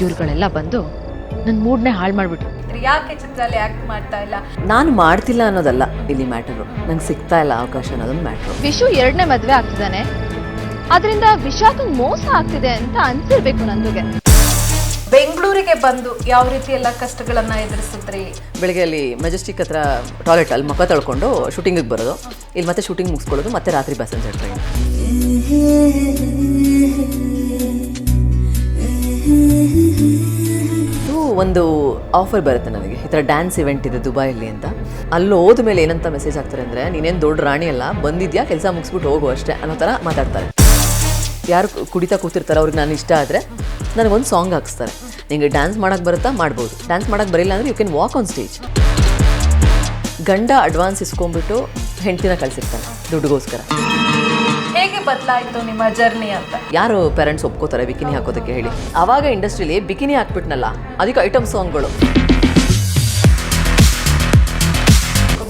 ಇವ್ರುಗಳೆಲ್ಲ ಬಂದು ನನ್ನ ಮೂಡ್ನೇ ಹಾಳು ಮಾಡಿಬಿಟ್ರು. ಯಾಕೆ ಚಿತ್ರದಲ್ಲಿ ಆಕ್ಟ್ ಮಾಡ್ತಾ ಇಲ್ಲ? ನಾನು ಮಾಡ್ತಿಲ್ಲ ಅನ್ನೋದಲ್ಲ ಇಲ್ಲಿ ಮ್ಯಾಟರು ನಂಗೆ ಸಿಗ್ತಾ ಇಲ್ಲ ಅವಕಾಶ ಅನ್ನೋದೊಂದು ಮ್ಯಾಟ್ರು ವಿಶು ಎರಡನೇ ಮದುವೆ ಆಗ್ತಿದ್ದಾನೆ. ಅದರಿಂದ ವಿಶಾಖಂಗ್ ಮೋಸ ಆಗ್ತಿದೆ ಅಂತ ಅನ್ಸಿರ್ಬೇಕು ನಂದುಗೆ. ಬೆಂಗಳೂರಿಗೆ ಬಂದು ಯಾವ ರೀತಿ ಎಲ್ಲ ಕಷ್ಟಗಳನ್ನ ಎದುರಿಸಿದ್ರಿ? ಬೆಳಿಗ್ಗೆ ಅಲ್ಲಿ ಮೆಜೆಸ್ಟಿಕ್ ಹತ್ರ ಟಾಯ್ಲೆಟ್ ಅಲ್ಲಿ ಮುಖ ತೊಳ್ಕೊಂಡು ಶೂಟಿಂಗಿಗೆ ಬರೋದು. ಇಲ್ಲಿ ಮತ್ತೆ ಶೂಟಿಂಗ್ ಮುಗಿಸ್ಕೊಳ್ಳೋದು ಮತ್ತೆ ರಾತ್ರಿ ಪ್ಯಾಸೆಂಜರ್ ಟ್ರೈನ್ ಇದು ಒಂದು ಆಫರ್ ಬರುತ್ತೆ ನನಗೆ. ಈ ಥರ ಡ್ಯಾನ್ಸ್ ಇವೆಂಟ್ ಇದೆ ದುಬೈಯಲ್ಲಿ ಅಂತ. ಅಲ್ಲಿ ಹೋದ ಮೇಲೆ ಏನಂತ ಮೆಸೇಜ್ ಆಗ್ತಾರೆ ಅಂದರೆ, ನೀನೇನು ದೊಡ್ಡ ರಾಣಿ ಅಲ್ಲ, ಬಂದಿದ್ಯಾ? ಕೆಲಸ ಮುಗಿಸ್ಬಿಟ್ಟು ಹೋಗು ಅಷ್ಟೇ ಅನ್ನೋ ಥರ ಮಾತಾಡ್ತಾರೆ. ಯಾರು ಕುಡಿತಾ ಕೂತಿರ್ತಾರೆ ಅವ್ರಿಗೆ ನಾನು ಇಷ್ಟ ಆದರೆ ನನಗೊಂದು ಸಾಂಗ್ ಹಾಕ್ಸ್ತಾರೆ. ನಿಮಗೆ ಡ್ಯಾನ್ಸ್ ಮಾಡೋಕ್ಕೆ ಬರುತ್ತಾ? ಮಾಡ್ಬೋದು. ಡ್ಯಾನ್ಸ್ ಮಾಡೋಕ್ಕೆ ಬರಿಲ್ಲ ಅಂದರೆ you can walk on stage ಗಂಡ ಅಡ್ವಾನ್ಸ್ ಇಸ್ಕೊಂಡ್ಬಿಟ್ಟು ಹೆಂಡ್ತಿನ ಕಳಿಸಿರ್ತಾನೆ, ದುಡ್ಡುಗೋಸ್ಕರ. ಬದಲಾಯಿತು ನಿಮ್ಮ ಜರ್ನಿ ಅಂತ. ಯಾರು ಪೇರೆಂಟ್ಸ್ ಒಪ್ಕೋತಾರೆ ಬಿಕಿನಿ ಹಾಕೋದಕ್ಕೆ ಹೇಳಿ? ಅವಾಗ ಇಂಡಸ್ಟ್ರಿಲಿ ಬಿಕಿನಿ ಹಾಕ್ಬಿಟ್ನಲ್ಲ ಅದಕ್ಕೆ ಐಟಮ್ ಸಾಂಗ್ಗಳು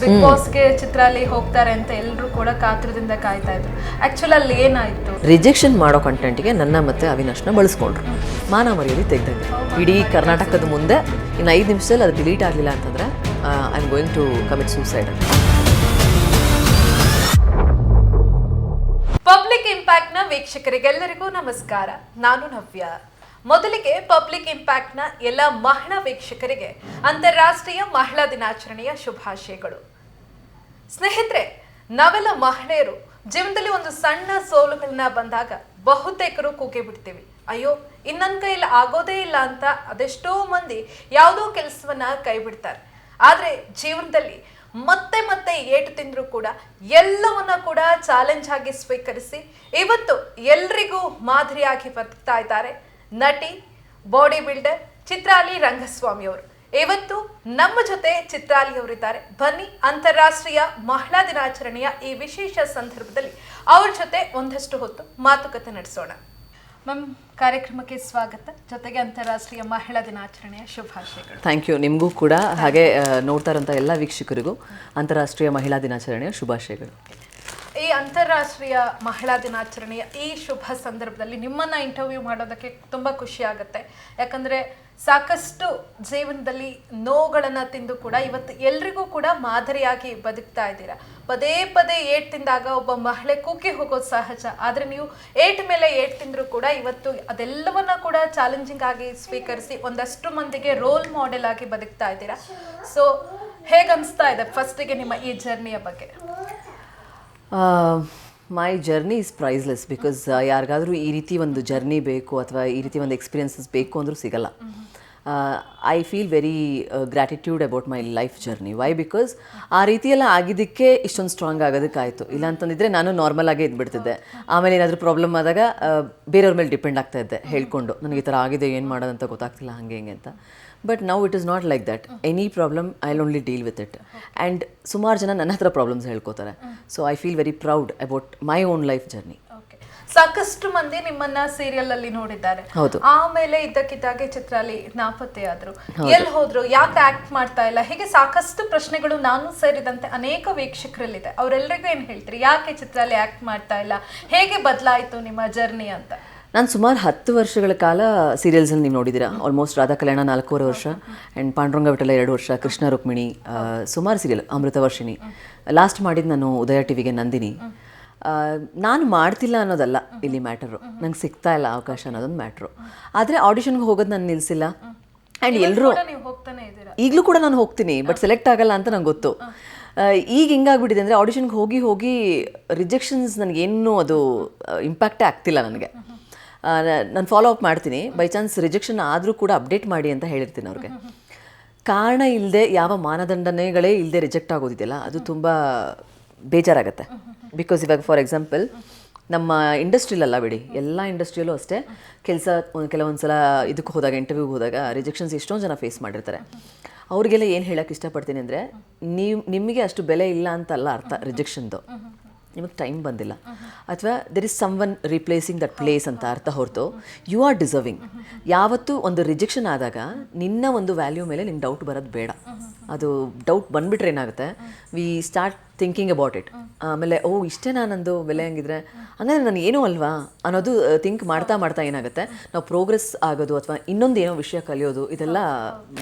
ಬಿಗ್ ಬಾಸ್ಗೆ ಚಿತ್ರಾಲಿ ಹೋಗ್ತಾರೆ ಅಂತ ಎಲ್ಲರೂ ಕೂಡ ಕಾತ್ರದಿಂದ ಕಾಯ್ತಾ ಇದ್ರು. ಆಕ್ಚುಲ್ ಅಲ್ಲಿ ಏನಾಯ್ತು? ರಿಜೆಕ್ಷನ್ ಮಾಡೋ ಕಂಟೆಂಟ್ಗೆ ನನ್ನ ಮತ್ತೆ ಅವಿನಾಶ್ನ ಬಳಸ್ಕೊಂಡ್ರು. ಮಾನ ಮರ್ಯಾದೆ ತೆಗ್ದಂಗೆ. ಇಡೀ ಕರ್ನಾಟಕದ ಮುಂದೆ ಇನ್ನು ಐದು ನಿಮಿಷದಲ್ಲಿ ಅದು ಡಿಲೀಟ್ ಆಗಲಿಲ್ಲ ಅಂತಂದ್ರೆ I am going to commit suicide public ಇಂಪ್ಯಾಕ್ಟ್ನ ವೀಕ್ಷಕರಿಗೆಲ್ಲರಿಗೂ ನಮಸ್ಕಾರ. ನಾನು ನವ್ಯ. ಮೊದಲಿಗೆ ಪಬ್ಲಿಕ್ ಇಂಪ್ಯಾಕ್ಟ್ನ ಎಲ್ಲ ಮಹಿಳಾ ವೀಕ್ಷಕರಿಗೆ ಅಂತಾರಾಷ್ಟ್ರೀಯ ಮಹಿಳಾ ದಿನಾಚರಣೆಯ ಶುಭಾಶಯಗಳು. ಸ್ನೇಹಿತರೆ, ನಾವೆಲ್ಲ ಮಹಿಳೆಯರು, ಜೀವನದಲ್ಲಿ ಒಂದು ಸಣ್ಣ ಸೋಲುಗಳನ್ನ ಬಂದಾಗ ಬಹುತೇಕರು ಕೂಗಿ ಬಿಡ್ತೀವಿ. ಅಯ್ಯೋ, ಇನ್ನೊಂದ್ ಕೈಯಲ್ಲಿ ಆಗೋದೇ ಇಲ್ಲ ಅಂತ ಅದೆಷ್ಟೋ ಮಂದಿ ಯಾವುದೋ ಕೆಲಸವನ್ನ ಕೈ ಬಿಡ್ತಾರೆ ಆದ್ರೆ ಜೀವನದಲ್ಲಿ ಮತ್ತೆ ಮತ್ತೆ ಏಟು ತಿಂದರೂ ಕೂಡ ಎಲ್ಲವನ್ನ ಕೂಡ ಚಾಲೆಂಜ್ ಆಗಿ ಸ್ವೀಕರಿಸಿ ಇವತ್ತು ಎಲ್ರಿಗೂ ಮಾದರಿಯಾಗಿ ಬರ್ತಾ ಇದ್ದಾರೆ ನಟಿ ಬಾಡಿ ಬಿಲ್ಡರ್ ಚಿತ್ರಾಲಿ ರಂಗಸ್ವಾಮಿ ಅವರು. ಇವತ್ತು ನಮ್ಮ ಜೊತೆ ಚಿತ್ರಾಲಿ ಅವರಿದ್ದಾರೆ. ಬನ್ನಿ ಅಂತಾರಾಷ್ಟ್ರೀಯ ಮಹಿಳಾ ದಿನಾಚರಣೆಯ ಈ ವಿಶೇಷ ಸಂದರ್ಭದಲ್ಲಿ ಅವ್ರ ಜೊತೆ ಒಂದಷ್ಟು ಹೊತ್ತು ಮಾತುಕತೆ ನಡೆಸೋಣ. ಮ್ಯಾಮ್ ಕಾರ್ಯಕ್ರಮಕ್ಕೆ ಸ್ವಾಗತ. ಜೊತೆಗೆ ಅಂತಾರಾಷ್ಟ್ರೀಯ ಮಹಿಳಾ ದಿನಾಚರಣೆಯ ಶುಭಾಶಯಗಳು. ಥ್ಯಾಂಕ್ ಯು ನಿಮಗೂ ಕೂಡ ಹಾಗೆ ನೋಡ್ತಾ ಇರೋಂಥ ಎಲ್ಲ ವೀಕ್ಷಕರಿಗೂ ಅಂತಾರಾಷ್ಟ್ರೀಯ ಮಹಿಳಾ ದಿನಾಚರಣೆಯ ಶುಭಾಶಯಗಳು. ಈ ಅಂತಾರಾಷ್ಟ್ರೀಯ ಮಹಿಳಾ ದಿನಾಚರಣೆಯ ಈ ಶುಭ ಸಂದರ್ಭದಲ್ಲಿ ನಿಮ್ಮನ್ನ ಇಂಟರ್ವ್ಯೂ ಮಾಡೋದಕ್ಕೆ ತುಂಬಾ ಖುಷಿ ಆಗುತ್ತೆ. ಯಾಕಂದ್ರೆ ಸಾಕಷ್ಟು ಜೀವನದಲ್ಲಿ ನೋವುಗಳನ್ನ ತಿಂದು ಕೂಡ ಇವತ್ತು ಎಲ್ರಿಗೂ ಕೂಡ ಮಾದರಿಯಾಗಿ ಬದುಕ್ತಾ ಇದ್ದೀರಾ? ಪದೇ ಪದೇ ಏಟ್ ತಿಂದಾಗ ಒಬ್ಬ ಮಹಿಳೆ ಕುಕ್ಕಿ ಹೋಗೋದು ಸಹಜ. ಆದ್ರೆ ನೀವು ಏಟ್ ಮೇಲೆ ಏಟ್ ತಿಂದ್ರು ಕೂಡ ಇವತ್ತು ಅದೆಲ್ಲವನ್ನ ಕೂಡ ಚಾಲೆಂಜಿಂಗ್ ಆಗಿ ಸ್ವೀಕರಿಸಿ ಒಂದಷ್ಟು ಮಂದಿಗೆ ರೋಲ್ ಮಾಡೆಲ್ ಆಗಿ ಬದುಕ್ತಾ ಇದ್ದೀರಾ? ಸೊ ಹೇಗೆ ಅನಿಸ್ತಾ ಇದೆ ಫಸ್ಟಿಗೆ ನಿಮ್ಮ ಈ ಜರ್ನಿಯ ಬಗ್ಗೆ? My journey is priceless because ಯಾರಿಗಾದರೂ ಈ ರೀತಿ ಒಂದು ಜರ್ನಿ ಬೇಕು ಅಥವಾ ಈ ರೀತಿ ಒಂದು ಎಕ್ಸ್ಪೀರಿಯನ್ಸಸ್ ಬೇಕು ಅಂದರೂ ಸಿಗಲ್ಲ. I feel very gratitude about my life journey why because ಆ ರೀತಿ ಎಲ್ಲ ಆಗಿದ್ದಕ್ಕೆ ಇಷ್ಟೊಂದು ಸ್ಟ್ರಾಂಗ್ ಆಗೋದಕ್ಕಾಯಿತು. ಇಲ್ಲ ಅಂತಂದಿದ್ರೆ ನಾನು ನಾರ್ಮಲ್ ಆಗೇ ಇದ್ಬಿಡ್ತಿದ್ದೆ. ಆಮೇಲೆ ಏನಾದರೂ ಪ್ರಾಬ್ಲಮ್ ಆದಾಗ ಬೇರೆಯವ್ರ ಮೇಲೆ ಡಿಪೆಂಡ್ ಆಗ್ತಾ ಇದ್ದೆ, ಹೇಳ್ಕೊಂಡು. ನನಗೆ ಈ ಥರ ಆಗಿದೆ, ಏನು ಮಾಡೋದಂತ ಗೊತ್ತಾಗ್ತಿಲ್ಲ, ಹಾಗೆ, ಹಿಂಗೆ ಅಂತ. But now it is not like that any problem I only deal with it and ಸುಮಾರು ಜನ ನನ್ನ ಹತ್ರ problems ಹೇಳ್ಕೋತಾರೆ. So I feel very proud about my own life journey. ಸಾಕಷ್ಟು ಮಂದಿ ನಿಮ್ಮನ್ನ ಸೀರಿಯಲ್ ಅಲ್ಲಿ ನೋಡಿದ್ದಾರೆ. ಆಮೇಲೆ ಇದ್ದಕ್ಕಿದ್ದಾಗೆ ಚಿತ್ರಾಲಿ ನಾಪತ್ತೆ ಆದ್ರು ಎಲ್ಲಿ ಹೋದ್ರು ಯಾಕೆ ಆಕ್ಟ್ ಮಾಡ್ತಾ ಇಲ್ಲ? ಹೀಗೆ ಸಾಕಷ್ಟು ಪ್ರಶ್ನೆಗಳು ನಾನು ಸೇರಿದಂತೆ ಅನೇಕ ವೀಕ್ಷಕರಲ್ಲಿದೆ. ಅವರೆಲ್ಲರಿಗೂ ಏನ್ ಹೇಳ್ತೀರಿ? ಯಾಕೆ ಚಿತ್ರಾಲಿ ಆಕ್ಟ್ ಮಾಡ್ತಾ ಇಲ್ಲ? ಹೇಗೆ ಬದಲಾಯಿತು ನಿಮ್ಮ ಜರ್ನಿ ಅಂತ? ನಾನು ಸುಮಾರು ಹತ್ತು ವರ್ಷಗಳ ಕಾಲ ಸೀರಿಯಲ್ಸಲ್ಲಿ ನೀವು ನೋಡಿದ್ದೀರಾ? ಆಲ್ಮೋಸ್ಟ್ ರಾಧಾ ಕಲ್ಯಾಣ ನಾಲ್ಕೂವರೆ ವರ್ಷ ಆ್ಯಂಡ್ ಪಾಂಡುರಂಗ ವಿಠಲ ಎರಡು ವರ್ಷ ಕೃಷ್ಣ ರುಕ್ಮಿಣಿ ಸುಮಾರು ಸೀರಿಯಲ್ ಅಮೃತವರ್ಷಿಣಿ ಲಾಸ್ಟ್ ಮಾಡಿದ್ದು ನಾನು ಉದಯ ಟಿವಿಗೆ ನಂದಿನಿ. ನಾನು ಮಾಡ್ತಿಲ್ಲ ಅನ್ನೋದಲ್ಲ ಇಲ್ಲಿ ಮ್ಯಾಟರು. ನಂಗೆ ಸಿಗ್ತಾ ಇಲ್ಲ ಅವಕಾಶ ಅನ್ನೋದೊಂದು ಮ್ಯಾಟ್ರು. ಆದರೆ ಆಡಿಷನ್ಗೆ ಹೋಗೋದು ನಾನು ನಿಲ್ಲಿಸಿಲ್ಲ ಆ್ಯಂಡ್ ಎಲ್ಲರೂ ಈಗಲೂ ಕೂಡ ನಾನು ಹೋಗ್ತೀನಿ ಬಟ್ ಸೆಲೆಕ್ಟ್ ಆಗಲ್ಲ ಅಂತ ನಂಗೆ ಗೊತ್ತು. ಈಗ ಹಿಂಗಾಗ್ಬಿಟ್ಟಿದೆ ಅಂದರೆ ಆಡಿಷನ್ಗೆ ಹೋಗಿ ಹೋಗಿ ರಿಜೆಕ್ಷನ್ಸ್ ನನಗೇನು ಅದು ಇಂಪ್ಯಾಕ್ಟೇ ಆಗ್ತಿಲ್ಲ ನನಗೆ. ನಾನು ಫಾಲೋ ಅಪ್ ಮಾಡ್ತೀನಿ. ಬೈ ಚಾನ್ಸ್ ರಿಜೆಕ್ಷನ್ ಆದರೂ ಕೂಡ ಅಪ್ಡೇಟ್ ಮಾಡಿ ಅಂತ ಹೇಳಿರ್ತೀನಿ ಅವ್ರಿಗೆ. ಕಾರಣ ಇಲ್ಲದೆ ಯಾವ ಮಾನದಂಡನೆಗಳೇ ಇಲ್ಲದೆ ರಿಜೆಕ್ಟ್ ಆಗೋದಿದೆಯಲ್ಲ ಅದು ತುಂಬ ಬೇಜಾರಾಗುತ್ತೆ. ಬಿಕಾಸ್ ಇವಾಗ ಫಾರ್ ಎಕ್ಸಾಂಪಲ್ ನಮ್ಮ ಇಂಡಸ್ಟ್ರಿಲಲ್ಲ ಬಿಡಿ, ಎಲ್ಲ ಇಂಡಸ್ಟ್ರಿಯಲ್ಲೂ ಅಷ್ಟೇ, ಕೆಲಸ ಕೆಲವೊಂದು ಸಲ ಇದಕ್ಕೆ ಹೋದಾಗ ಇಂಟರ್ವ್ಯೂಗೆ ಹೋದಾಗ ರಿಜೆಕ್ಷನ್ಸ್ ಎಷ್ಟೊಂದು ಜನ ಫೇಸ್ ಮಾಡಿರ್ತಾರೆ. ಅವ್ರಿಗೆಲ್ಲ ಏನು ಹೇಳೋಕ್ಕೆ ಇಷ್ಟಪಡ್ತೀನಿ ಅಂದರೆ, ನೀವು, ನಿಮಗೆ ಅಷ್ಟು ಬೆಲೆ ಇಲ್ಲ ಅಂತಲ್ಲ ಅರ್ಥ ರಿಜೆಕ್ಷನ್ದು ನಿಮಗೆ ಟೈಮ್ ಬಂದಿಲ್ಲ. ಅಥವಾ there is someone replacing that place ಅಂತ ಅರ್ಥ ಹೊರತು ಯು ಆರ್ ಡಿಸರ್ವಿಂಗ್ ಯಾವತ್ತೂ ಒಂದು ರಿಜೆಕ್ಷನ್ ಆದಾಗ, ನಿನ್ನ ಒಂದು ವ್ಯಾಲ್ಯೂ ಮೇಲೆ ನಿಮ್ಗೆ ಡೌಟ್ ಬರೋದು ಬೇಡ. ಅದು ಡೌಟ್ ಬಂದುಬಿಟ್ರೆ ಏನಾಗುತ್ತೆ we start thinking about it ಆಮೇಲೆ ಓ ಇಷ್ಟೇ ನಂದು ಬೆಲೆ ಹಂಗಿದ್ರೆ? ಹಂಗಂದ್ರೆ ನಾನು ಏನೂ ಅಲ್ವಾ? ಅನ್ನೋದು ಥಿಂಕ್ ಮಾಡ್ತಾ ಮಾಡ್ತಾ ಏನಾಗುತ್ತೆ? ನಾವು ಪ್ರೋಗ್ರೆಸ್ ಆಗೋದು ಅಥವಾ ಇನ್ನೊಂದು ಏನೋ ವಿಷಯ ಕಲಿಯೋದು ಇದೆಲ್ಲ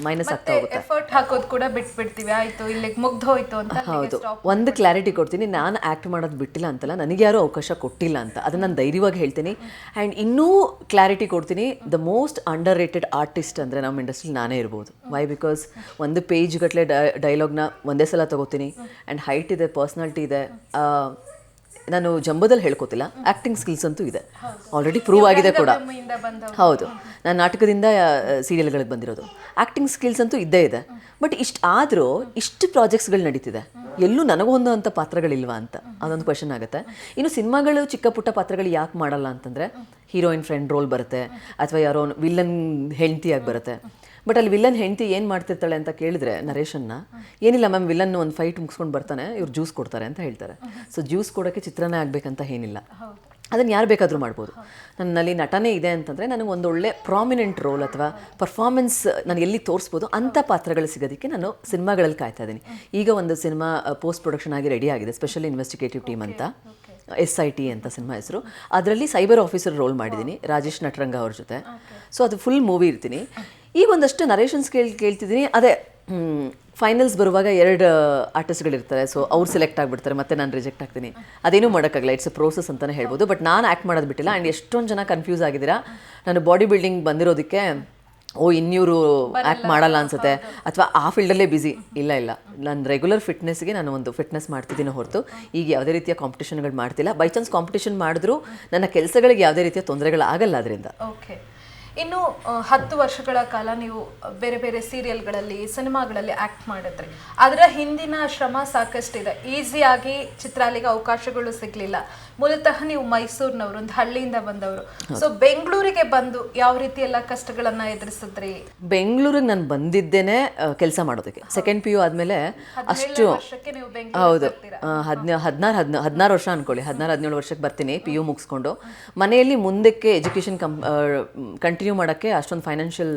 ಮೈನಸ್ ಆಗ್ತಾ ಹೋಗುತ್ತೆ. ಎಫರ್ಟ್ ಹಾಕೋದು ಕೂಡ ಬಿಟ್ಬಿಡ್ತೀವಿ. ಆಯ್ತು ಇಲ್ಲಿಗೆ ಮುಗ್ದು ಹೋಯ್ತು ಅಂತ ಹೌದು. ಒಂದು ಕ್ಲಾರಿಟಿ ಕೊಡ್ತೀನಿ. ನಾನು ಆ್ಯಕ್ಟ್ ಮಾಡೋದು ಬಿಟ್ಟಿಲ್ಲ ಅಂತಲ್ಲ ನನಗೆ ಯಾರು ಅವಕಾಶ ಕೊಟ್ಟಿಲ್ಲ ಅಂತ. ಅದನ್ನು ನಾನು ಧೈರ್ಯವಾಗಿ ಹೇಳ್ತೀನಿ. ಆ್ಯಂಡ್ ಇನ್ನೂ ಕ್ಲಾರಿಟಿ ಕೊಡ್ತೀನಿ. The most underrated artist ಅಂದರೆ ನಮ್ಮ ಇಂಡಸ್ಟ್ರಿ ನಾನೇ ಇರ್ಬೋದು. ವೈ ಬಿಕಾಸ್ ಒಂದು ಪೇಜ್ ಗಟ್ಟಲೆ ಡೈಲಾಗ್ನ ಒಂದೇ ಸಲ ತಗೋತೀನಿ. ಆ್ಯಂಡ್ ಹೈಟ್ ಇದೆ ಪರ್ಸ್ನಾಲಿಟಿ ಇದೆ. ನಾನು ಜಂಬದಲ್ಲಿ ಹೇಳ್ಕೊತಿಲ್ಲ. ಆ್ಯಕ್ಟಿಂಗ್ ಸ್ಕಿಲ್ಸ್ ಅಂತೂ ಇದೆ. ಆಲ್ರೆಡಿ ಪ್ರೂವ್ ಆಗಿದೆ ಕೂಡ. ಹೌದು. ನಾನು ನಾಟಕದಿಂದ ಸೀರಿಯಲ್ಗಳಿಗೆ ಬಂದಿರೋದು. ಆ್ಯಕ್ಟಿಂಗ್ ಸ್ಕಿಲ್ಸ್ ಅಂತೂ ಇದ್ದೇ ಇದೆ. ಬಟ್ ಇಷ್ಟು ಆದರೂ ಇಷ್ಟು ಪ್ರಾಜೆಕ್ಟ್ಸ್ಗಳು ನಡೀತಿದೆ. ಎಲ್ಲೂ ನನಗೂ ಹೊಂದುವಂಥ ಪಾತ್ರಗಳಿಲ್ವಾ ಅಂತ. ಅದೊಂದು ಕ್ವಶನ್ ಆಗುತ್ತೆ. ಇನ್ನು ಸಿನಿಮಾಗಳು ಚಿಕ್ಕ ಪುಟ್ಟ ಪಾತ್ರಗಳು ಯಾಕೆ ಮಾಡಲ್ಲ ಅಂತಂದರೆ, ಹೀರೋಯಿನ್ ಫ್ರೆಂಡ್ ರೋಲ್ ಬರುತ್ತೆ. ಅಥವಾ ಯಾರೋ ವಿಲ್ಲನ್ ಹೆಂಡತಿಯಾಗಿ ಬರುತ್ತೆ. ಬಟ್ ಅಲ್ಲಿ ವಿಲನ್ ಹೆಂಡತಿ ಏನು ಮಾಡ್ತಿರ್ತಾಳೆ ಅಂತ ಕೇಳಿದ್ರೆ ನರೇಶನ್ನ ಏನಿಲ್ಲ ಮ್ಯಾಮ್ ವಿಲನ್ ಒಂದು ಫೈಟ್ ಮುಗಿಸ್ಕೊಂಡು ಬರ್ತಾನೆ ಇವ್ರು ಜ್ಯೂಸ್ ಕೊಡ್ತಾರೆ ಅಂತ ಹೇಳ್ತಾರೆ. ಸೊ ಜ್ಯೂಸ್ ಕೊಡೋಕ್ಕೆ ಚಿತ್ರನೇ ಆಗಬೇಕಂತ ಏನಿಲ್ಲ. ಅದನ್ನು ಯಾರು ಬೇಕಾದರೂ ಮಾಡ್ಬೋದು. ನನ್ನಲ್ಲಿ ನಟನೆ ಇದೆ ಅಂತಂದರೆ ನನಗೆ ಒಂದು ಒಳ್ಳೆ ಪ್ರಾಮಿನೆಂಟ್ ರೋಲ್ ಅಥವಾ ಪರ್ಫಾರ್ಮೆನ್ಸ್ ನಾನು ಎಲ್ಲಿ ತೋರಿಸ್ಬೋದು ಅಂಥ ಪಾತ್ರಗಳು ಸಿಗೋದಕ್ಕೆ ನಾನು ಸಿನಿಮಾಗಳಲ್ಲಿ ಕಾಯ್ತಾ ಇದ್ದೀನಿ. ಈಗ ಒಂದು ಸಿನಿಮಾ ಪೋಸ್ಟ್ ಪ್ರೊಡಕ್ಷನ್ ಆಗಿ ರೆಡಿ ಆಗಿದೆ ಸ್ಪೆಷಲ್ ಇನ್ವೆಸ್ಟಿಗೇಟಿವ್ ಟೀಮ್ ಅಂತ. ಎಸ್ ಐ ಟಿ ಅಂತ ಸಿನಿಮಾ ಹೆಸರು. ಅದರಲ್ಲಿ ಸೈಬರ್ ಆಫೀಸರ್ ರೋಲ್ ಮಾಡಿದ್ದೀನಿ ರಾಜೇಶ್ ನಟರಂಗ ಅವ್ರ ಜೊತೆ. ಸೊ ಅದು ಫುಲ್ ಮೂವಿ ಇರ್ತೀನಿ. ಈಗ ಒಂದಷ್ಟು ನರೇಷನ್ಸ್ ಕೇಳಿ ಕೇಳ್ತಿದ್ದೀನಿ. ಅದೇ ಫೈನಲ್ಸ್ ಬರುವಾಗ ಎರಡು ಆರ್ಟಿಸ್ಟ್ಗಳಿರ್ತಾರೆ ಸೊ ಅವ್ರು ಸೆಲೆಕ್ಟ್ ಆಗಿಬಿಡ್ತಾರೆ ಮತ್ತೆ ನಾನು ರಿಜೆಕ್ಟ್ ಆಗ್ತೀನಿ. ಅದೇನು ಮಾಡೋಕ್ಕಾಗಲ್ಲ. ಇಟ್ಸ್ ಅ ಪ್ರೋಸೆಸ್ ಅಂತಲೇ ಹೇಳ್ಬೋದು. ಬಟ್ ನಾನು ಆ್ಯಕ್ಟ್ ಮಾಡೋದು ಬಿಟ್ಟಿಲ್ಲ. ಆ್ಯಂಡ್ ಎಷ್ಟೊಂದು ಜನ ಕನ್ಫ್ಯೂಸ್ ಆಗಿದ್ದೀರಾ? ನಾನು ಬಾಡಿ ಬಿಲ್ಡಿಂಗ್ ಬಂದಿರೋದಕ್ಕೆ ಓ ಇನ್ನಿವರು ಆ್ಯಕ್ಟ್ ಮಾಡಲ್ಲ ಅನ್ಸುತ್ತೆ. ಅಥವಾ ಆ ಫೀಲ್ಡಲ್ಲೇ ಬ್ಯುಸಿ ಇಲ್ಲ ಇಲ್ಲ. ನಾನು ರೆಗ್ಯುಲರ್ ಫಿಟ್ನೆಸ್ಗೆ ನಾನು ಒಂದು ಫಿಟ್ನೆಸ್ ಮಾಡ್ತಿದ್ದೀನಿ ಹೊರತು. ಈಗ ಯಾವುದೇ ರೀತಿಯ ಕಾಂಪಿಟೇಷನ್ಗಳು ಮಾಡ್ತಿಲ್ಲ. ಬೈ ಚಾನ್ಸ್ ಕಾಂಪಿಟೇಷನ್ ಮಾಡಿದ್ರೂ ನನ್ನ ಕೆಲಸಗಳಿಗೆ ಯಾವುದೇ ರೀತಿಯ ತೊಂದರೆಗಳಾಗಲ್ಲ ಅದರಿಂದ. ಓಕೆ ಇನ್ನು ಹತ್ತು ವರ್ಷಗಳ ಕಾಲ ನೀವು ಬೇರೆ ಬೇರೆ ಸೀರಿಯಲ್ಗಳಲ್ಲಿ ಸಿನಿಮಾಗಳಲ್ಲಿ ಆಕ್ಟ್ ಮಾಡಿದ್ರಿ. ಅದರ ಹಿಂದಿನ ಶ್ರಮ ಸಾಕಷ್ಟಿದೆ. ಈಸಿಯಾಗಿ ಚಿತ್ರಾಲಿಗೆ ಅವಕಾಶಗಳು ಸಿಗ್ಲಿಲ್ಲ. ಮೂಲತಃ ನೀವು ಮೈಸೂರಿನವರು ಒಂದು ಹಳ್ಳಿಯಿಂದ ಬಂದವರು. ಸೊ ಬೆಂಗಳೂರಿಗೆ ಬಂದು ಯಾವ ರೀತಿ ಎಲ್ಲ ಕಷ್ಟಗಳನ್ನ ಎದುರಿಸಿದ್ರಿ? ಬೆಂಗಳೂರಿಗೆ ನಾನು ಬಂದಿದ್ದೇನೆ ಕೆಲಸ ಮಾಡೋದಕ್ಕೆ. ಸೆಕೆಂಡ್ ಪಿ ಯು ಆದಮೇಲೆ ಅಷ್ಟು ಹೌದು. ಹದಿನ ಹದಿನಾರು ಹದಿನ ಹದಿನಾರು ವರ್ಷ ಅನ್ಕೊಳ್ಳಿ. ಹದಿನಾರು ಹದಿನೇಳು ವರ್ಷಕ್ಕೆ ಬರ್ತೀನಿ ಪಿ ಯು ಮುಗಿಸ್ಕೊಂಡು. ಮನೆಯಲ್ಲಿ ಮುಂದಕ್ಕೆ ಎಜುಕೇಷನ್ ಕಂಪ್ ಕಂಟಿನ್ಯೂ ಮಾಡೋಕ್ಕೆ ಅಷ್ಟೊಂದು ಫೈನಾನ್ಷಿಯಲ್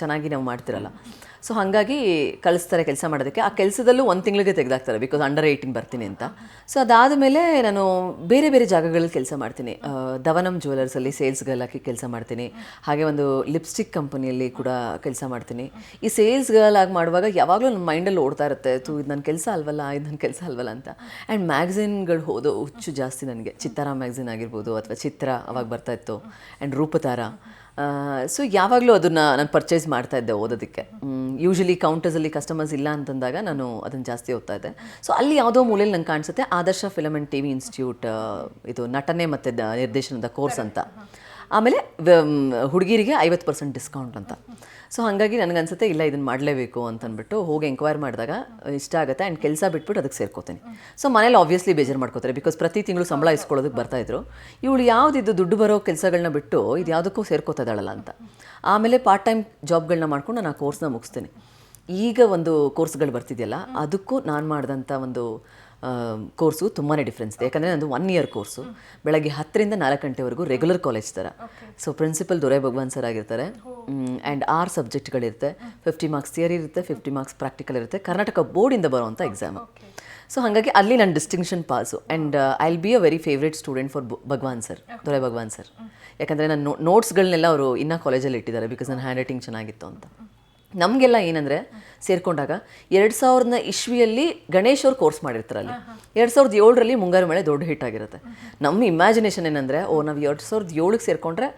ಚೆನ್ನಾಗಿ ನಾವು ಮಾಡ್ತಿರಲ್ಲ. ಸೊ ಹಾಗಾಗಿ ಕಳಿಸ್ತಾರೆ ಕೆಲಸ ಮಾಡೋದಕ್ಕೆ. ಆ ಕೆಲಸದಲ್ಲೂ ಒಂದು ತಿಂಗಳಿಗೆ ತೆಗೆದಾಗ್ತಾರೆ ಬಿಕಾಸ್ ಅಂಡರ್ ಏಯ್ಟೀನ್ ಬರ್ತೀನಿ ಅಂತ. ಸೊ ಅದಾದ ಮೇಲೆ ನಾನು ಬೇರೆ ಬೇರೆ ಜಾಗಗಳಲ್ಲಿ ಕೆಲಸ ಮಾಡ್ತೀನಿ. ದವನಂ ಜ್ಯುವೆಲರ್ಸಲ್ಲಿ ಸೇಲ್ಸ್ ಗರ್ಲ್ ಹಾಕಿ ಕೆಲಸ ಮಾಡ್ತೀನಿ. ಹಾಗೆ ಒಂದು ಲಿಪ್ಸ್ಟಿಕ್ ಕಂಪನಿಯಲ್ಲಿ ಕೂಡ ಕೆಲಸ ಮಾಡ್ತೀನಿ. ಈ ಸೇಲ್ಸ್ ಆಗಿ ಮಾಡುವಾಗ ಯಾವಾಗಲೂ ನನ್ನ ಮೈಂಡಲ್ಲಿ ಓಡ್ತಾ ಇರುತ್ತೆ. ತು, ಇದು ನನ್ನ ಕೆಲಸ ಅಲ್ವಲ್ಲ? ಇದು ನನ್ನ ಕೆಲಸ ಅಲ್ವಲ್ಲ? ಅಂತ. ಆ್ಯಂಡ್ ಮ್ಯಾಗ್ಝಿನ್ಗಳು ಹೋದೋ ಹುಚ್ಚು ಜಾಸ್ತಿ ನನಗೆ. ಚಿತ್ತಾರ ಮ್ಯಾಗ್ಝಿನ್ ಆಗಿರ್ಬೋದು ಅಥವಾ ಚಿತ್ರ ಅವಾಗ ಬರ್ತಾ ಇತ್ತು. ಆ್ಯಂಡ್ ರೂಪತಾರ. ಸೊ ಯಾವಾಗಲೂ ಅದನ್ನು ನಾನು ಪರ್ಚೇಸ್ ಮಾಡ್ತಾ ಇದ್ದೆ ಓದೋದಕ್ಕೆ. ಯೂಶಲಿ ಕೌಂಟರ್ಸಲ್ಲಿ ಕಸ್ಟಮರ್ಸ್ ಇಲ್ಲ ಅಂತಂದಾಗ ನಾನು ಅದನ್ನು ಜಾಸ್ತಿ ಓದ್ತಾ ಇದ್ದೆ. ಸೊ ಅಲ್ಲಿ ಯಾವುದೋ ಮೂಲೆಯಲ್ಲಿ ನಂಗೆ ಕಾಣಿಸುತ್ತೆ Adarsha film and T V institute ಇದು ನಟನೆ ಮತ್ತು ನಿರ್ದೇಶನದ ಕೋರ್ಸ್ ಅಂತ. ಆಮೇಲೆ ಹುಡುಗಿರಿಗೆ ಐವತ್ತು ಪರ್ಸೆಂಟ್ ಡಿಸ್ಕೌಂಟ್ ಅಂತ. ಸೊ ಹಾಗಾಗಿ ನನಗನ್ಸುತ್ತೆ ಇಲ್ಲ ಇದನ್ನು ಮಾಡಲೇಬೇಕು ಅಂತ ಅಂದ್ಬಿಟ್ಟು ಹೋಗಿ ಎಂಕ್ವೈರ್ ಮಾಡಿದಾಗ ಇಷ್ಟ ಆಗುತ್ತೆ ಆ್ಯಂಡ್ ಕೆಲಸ ಬಿಟ್ಬಿಟ್ಟು ಅದಕ್ಕೆ ಸೇರ್ಕೋತೀನಿ. ಸೊ ಮನೇಲಿ ಆಬ್ವಿಯಸ್ಲಿ ಬೇಜಾರು ಮಾಡ್ಕೋತಾರೆ ಬಿಕಾಸ್ ಪ್ರತಿ ತಿಂಗಳು ಸಂಬಳ ಇಸ್ಕೊಳ್ಳೋದಕ್ಕೆ ಬರ್ತಾಯಿದ್ರು ಇವಳು ಯಾವುದಿದ್ದು ದುಡ್ಡು ಬರೋ ಕೆಲಸಗಳನ್ನ ಬಿಟ್ಟು ಇದು ಯಾವುದಕ್ಕೂ ಸೇರ್ಕೋತಾ ಇದ್ದಾಳಲ್ಲ ಅಂತ. ಆಮೇಲೆ ಪಾರ್ಟ್ ಟೈಮ್ ಜಾಬ್ಗಳನ್ನ ಮಾಡ್ಕೊಂಡು ನಾನು ಆ ಕೋರ್ಸ್ನ ಮುಗಿಸ್ತೀನಿ. ಈಗ ಒಂದು ಕೋರ್ಸ್ಗಳು ಬರ್ತಿದೆಯಲ್ಲ ಅದಕ್ಕೂ ನಾನು ಮಾಡಿದಂಥ ಒಂದು ಕೋರ್ಸು ತುಂಬಾ ಡಿಫ್ರೆನ್ಸ್ ಇದೆ. ಯಾಕಂದರೆ ನಂದು ಒನ್ ಇಯರ್ ಕೋರ್ಸು. ಬೆಳಗ್ಗೆ ಹತ್ತರಿಂದ ನಾಲ್ಕು ಗಂಟೆವರೆಗೂ ರೆಗ್ಯುಲರ್ ಕಾಲೇಜ್ ಥರ. So principal Dore Bhagwan sir ಆಗಿರ್ತಾರೆ. ಆ್ಯಂಡ್ ಆರು ಸಬ್ಜೆಕ್ಟ್ಗಳಿರುತ್ತೆ ಫಿಫ್ಟಿ ಮಾರ್ಕ್ಸ್ ಥಿಯರಿ ಇರುತ್ತೆ ಫಿಫ್ಟಿ ಮಾರ್ಕ್ಸ್ ಪ್ರಾಕ್ಟಿಕಲ್ ಇರುತ್ತೆ. ಕರ್ನಾಟಕ ಬೋರ್ಡಿಂದ ಬರುವಂಥ ಎಕ್ಸಾಮು ಸೊ ಹಾಗಾಗಿ ಅಲ್ಲಿ ನಾನು distinction pass and I will be a very favourite student for Bhagwan sir Dore Bhagwan sir ಯಾಕಂದರೆ ನನ್ನ ನೋಟ್ಸ್ಗಳನ್ನೆಲ್ಲ ಅವರು ಇನ್ನೂ ಕಾಲೇಜಲ್ಲಿ ಇಟ್ಟಿದ್ದಾರೆ ಬಿಕಾಸ್ ನನ್ನ ಹ್ಯಾಂಡ್ ರೈಟಿಂಗ್ ಚೆನ್ನಾಗಿತ್ತು ಅಂತ. ನಮಗೆಲ್ಲ ಏನಂದರೆ ಸೇರಿಕೊಂಡಾಗ ಎರಡು ಸಾವಿರದ ಇಶ್ವಿಯಲ್ಲಿ ಗಣೇಶ್ ಅವ್ರು ಕೋರ್ಸ್ ಮಾಡಿರ್ತಾರೆ ಅಲ್ಲಿ. ಎರಡು ಸಾವಿರದ ಏಳರಲ್ಲಿ ಮುಂಗಾರು ಮಳೆ ದೊಡ್ಡ ಹಿಟ್ ಆಗಿರುತ್ತೆ. ನಮ್ಮ ಇಮ್ಯಾಜಿನೇಷನ್ ಏನಂದರೆ ಓ ನಾವು ಎರಡು ಸಾವಿರದ ಏಳಿಗೆ ಸೇರಿಕೊಂಡ್ರೆ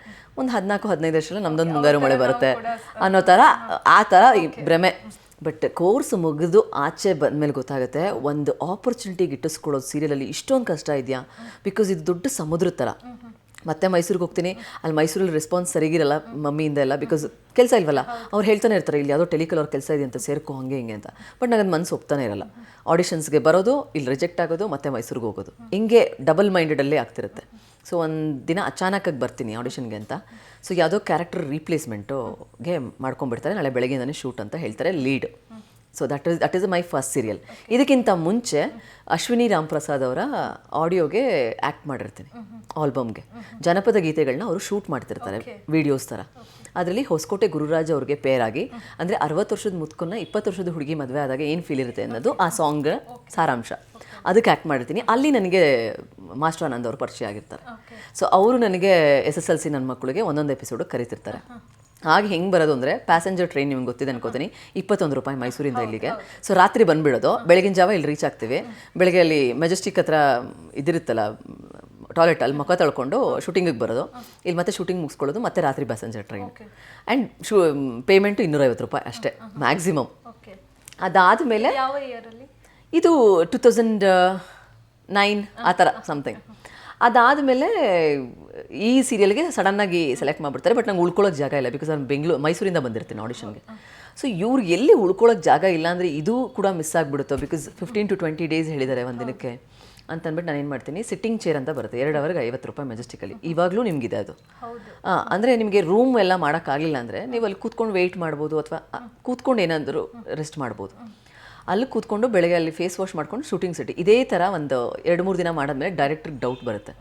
ಒಂದು ಹದಿನಾಲ್ಕು ಹದಿನೈದು ವರ್ಷದಲ್ಲಿ ನಮ್ಮದೊಂದು ಮುಂಗಾರು ಮಳೆ ಬರುತ್ತೆ ಅನ್ನೋ ಥರ ಆ ಥರ ಭ್ರಮೆ. ಬಟ್ ಕೋರ್ಸ್ ಮುಗಿದು ಆಚೆ ಬಂದ ಮೇಲೆ ಗೊತ್ತಾಗುತ್ತೆ ಒಂದು ಆಪರ್ಚುನಿಟಿ ಗಿಟ್ಟಿಸ್ಕೊಳ್ಳೋದು ಸೀರಿಯಲಲ್ಲಿ ಇಷ್ಟೊಂದು ಕಷ್ಟ ಇದೆಯಾ? ಬಿಕಾಸ್ ಇದು ದೊಡ್ಡ ಸಮುದ್ರ ಥರ ಮತ್ತೆ ಮೈಸೂರಿಗೆ ಹೋಗ್ತೀನಿ. ಅಲ್ಲಿ ಮೈಸೂರಲ್ಲಿ ರೆಸ್ಪಾನ್ಸ್ ಸರಿಗಿರಲ್ಲ ಮಮ್ಮಿಯಿಂದ ಎಲ್ಲ ಬಿಕಾಸ್ ಕೆಲಸ ಇಲ್ವಲ್ಲ, ಅವ್ರು ಹೇಳ್ತಾನೆ ಇರ್ತಾರೆ, ಇಲ್ಲಿ ಯಾವುದೋ ಟೆಲಿಕಲ್ ಅವ್ರ ಕೆಲಸ ಇದೆ ಅಂತ, ಸೇರ್ಕೊ, ಹಂಗೆ, ಹಿಂಗೆ ಅಂತ. ಬಟ್ ನನಗೆ ಮನಸ್ಸು ಒಪ್ತಾನೆ ಇರಲ್ಲ. ಆಡಿಷನ್ಸ್ಗೆ ಬರೋದು, ಇಲ್ಲಿ ರಿಜೆಕ್ಟ್ ಆಗೋದು, ಮತ್ತೆ ಮೈಸೂರಿಗೆ ಹೋಗೋದು. ಹಿಂಗೆ ಡಬಲ್ ಮೈಂಡೆಡಲ್ಲೇ ಆಗ್ತಿರುತ್ತೆ. ಸೊ ಒಂದು ದಿನ ಅಚಾನಕ್ಕಾಗಿ ಬರ್ತೀನಿ ಆಡಿಷನ್ಗೆ ಅಂತ. ಸೊ ಯಾವುದೋ ಕ್ಯಾರೆಕ್ಟರ್ ರೀಪ್ಲೇಸ್ಮೆಂಟುಗೆ ಮಾಡ್ಕೊಂಡ್ಬಿಡ್ತಾರೆ, ನಾಳೆ ಬೆಳಗ್ಗೆಯಿಂದನೇ ಶೂಟ್ ಅಂತ ಹೇಳ್ತಾರೆ lead so that is that is my first serial ಇದಕ್ಕಿಂತ ಮುಂಚೆ ಅಶ್ವಿನಿ ರಾಮ್ ಪ್ರಸಾದ್ ಅವರ ಆಡಿಯೋಗೆ ಆ್ಯಕ್ಟ್ ಮಾಡಿರ್ತೀನಿ. ಆಲ್ಬಮ್ಗೆ. ಜನಪದ ಗೀತೆಗಳನ್ನ ಅವರು ಶೂಟ್ ಮಾಡ್ತಿರ್ತಾರೆ ವಿಡಿಯೋಸ್ ಥರ. ಅದರಲ್ಲಿ ಹೊಸಕೋಟೆ ಗುರುರಾಜ್ ಅವ್ರಿಗೆ ಪೇರ್ ಆಗಿ ಅಂದರೆ ಅರವತ್ತು ವರ್ಷದ ಮುತ್ಕೊನ್ನ ಇಪ್ಪತ್ತು ವರ್ಷದ ಹುಡುಗಿ ಮದುವೆ ಆದಾಗ ಏನು ಫೀಲ್ ಇರುತ್ತೆ ಅನ್ನೋದು ಆ ಸಾಂಗ್ ಸಾರಾಂಶ. ಅದಕ್ಕೆ ಆ್ಯಕ್ಟ್ ಮಾಡಿರ್ತೀನಿ. ಅಲ್ಲಿ ನನಗೆ ಮಾಸ್ಟರ್ ಆನಂದ್ ಅವರು ಪರಿಚಯ ಆಗಿರ್ತಾರೆ. ಸೊ ಅವರು ನನಗೆ ಎಸ್ ಎಸ್ ಎಲ್ ಸಿ ನನ್ನ ಮಕ್ಕಳಿಗೆ ಒಂದೊಂದು ಎಪಿಸೋಡ್ ಕರಿತಿರ್ತಾರೆ. ಹಾಗೆ ಹೆಂಗೆ ಬರೋದು ಅಂದರೆ ಪ್ಯಾಸೆಂಜರ್ ಟ್ರೈನ್ ನಿಮ್ಗೆ ಗೊತ್ತಿದೆ ಅನ್ಕೋತೀನಿ. ಇಪ್ಪತ್ತೊಂದು ರೂಪಾಯಿ ಮೈಸೂರಿಂದ ಇಲ್ಲಿಗೆ. ಸೊ ರಾತ್ರಿ ಬಂದುಬಿಡೋದು. ಬೆಳಗಿನ ಜಾವ ಇಲ್ಲಿ ರೀಚ್ ಆಗ್ತೀವಿ. ಬೆಳಗ್ಗೆ ಅಲ್ಲಿ ಮೆಜೆಸ್ಟಿಕ್ ಹತ್ರ ಇದಿರುತ್ತಲ್ಲ ಟಾಯ್ಲೆಟ್ ಅಲ್ಲಿ ಮುಖ ತೊಳ್ಕೊಂಡು ಶೂಟಿಂಗಿಗೆ ಬರೋದು. ಇಲ್ಲಿ ಮತ್ತೆ ಶೂಟಿಂಗ್ ಮುಗಿಸ್ಕೊಳ್ಳೋದು ಮತ್ತೆ ರಾತ್ರಿ passenger train and shoot payment ಇನ್ನೂರೈವತ್ತು ರೂಪಾಯಿ ಅಷ್ಟೇ ಮ್ಯಾಕ್ಸಿಮಮ್ ಓಕೆ ಅದಾದಮೇಲೆ ಇದು ಟೂ ತೌಸಂಡ್ ನೈನ್ ಆ ಥರ ಸಮಥಿಂಗ್ ಅದಾದಮೇಲೆ ಈ ಸೀರಿಯಲ್ಗೆ ಸಡನ್ನಾಗಿ ಸೆಲೆಕ್ಟ್ ಮಾಡಿಬಿಡ್ತಾರೆ ಬಟ್ ನಂಗೆ ಉಳ್ಕೊಳ್ಳೋಕೆ ಜಾಗ ಇಲ್ಲ ಬಿಕಾಸ್ ನಾನು ಬೆಂಗಳೂರು ಮೈಸೂರಿಂದ ಬಂದಿರ್ತೀನಿ ಆಡಿಷನ್ಗೆ ಸೊ ಇವ್ರು ಎಲ್ಲಿ ಉಳ್ಕೊಳ್ಳೋಕೆ ಜಾಗ ಇಲ್ಲ ಅಂದರೆ ಇದು ಕೂಡ miss ಆಗಿಬಿಡುತ್ತೋ because fifteen to twenty days ಹೇಳಿದ್ದಾರೆ ಒಂದು ದಿನಕ್ಕೆ ಅಂತ ಅಂದ್ಬಿಟ್ಟು ನಾನು ಏನು ಮಾಡ್ತೀನಿ ಸಿಟ್ಟಿಂಗ್ ಚೇರ್ ಅಂತ ಬರುತ್ತೆ ಎರಡು ಅವರ್ಗೆ ಐವತ್ತು ರೂಪಾಯಿ ಮೆಜೆಸ್ಟಿಕಲ್ಲಿ ಇವಾಗಲೂ ನಿಮಗಿದೆ ಅದು. ಅಂದರೆ ನಿಮಗೆ ರೂಮ್ ಎಲ್ಲ ಮಾಡೋಕ್ಕಾಗಲಿಲ್ಲ ಅಂದರೆ ನೀವು ಅಲ್ಲಿ ಕೂತ್ಕೊಂಡು ವೆಯ್ಟ್ ಮಾಡ್ಬೋದು ಅಥವಾ ಕೂತ್ಕೊಂಡು ಏನಾದರೂ ರೆಸ್ಟ್ ಮಾಡ್ಬೋದು. ಅಲ್ಲಿ ಕೂತ್ಕೊಂಡು ಬೆಳಗ್ಗೆ ಅಲ್ಲಿ ಫೇಸ್ ವಾಶ್ ಮಾಡ್ಕೊಂಡು ಶೂಟಿಂಗ್ ಸಿಟಿ ಇದೇ ಥರ ಒಂದು ಎರಡು ಮೂರು ದಿನ ಮಾಡಿದ್ಮೇಲೆ ಡೈರೆಕ್ಟ್ರಿಗೆ ಡೌಟ್ ಬರುತ್ತೆ.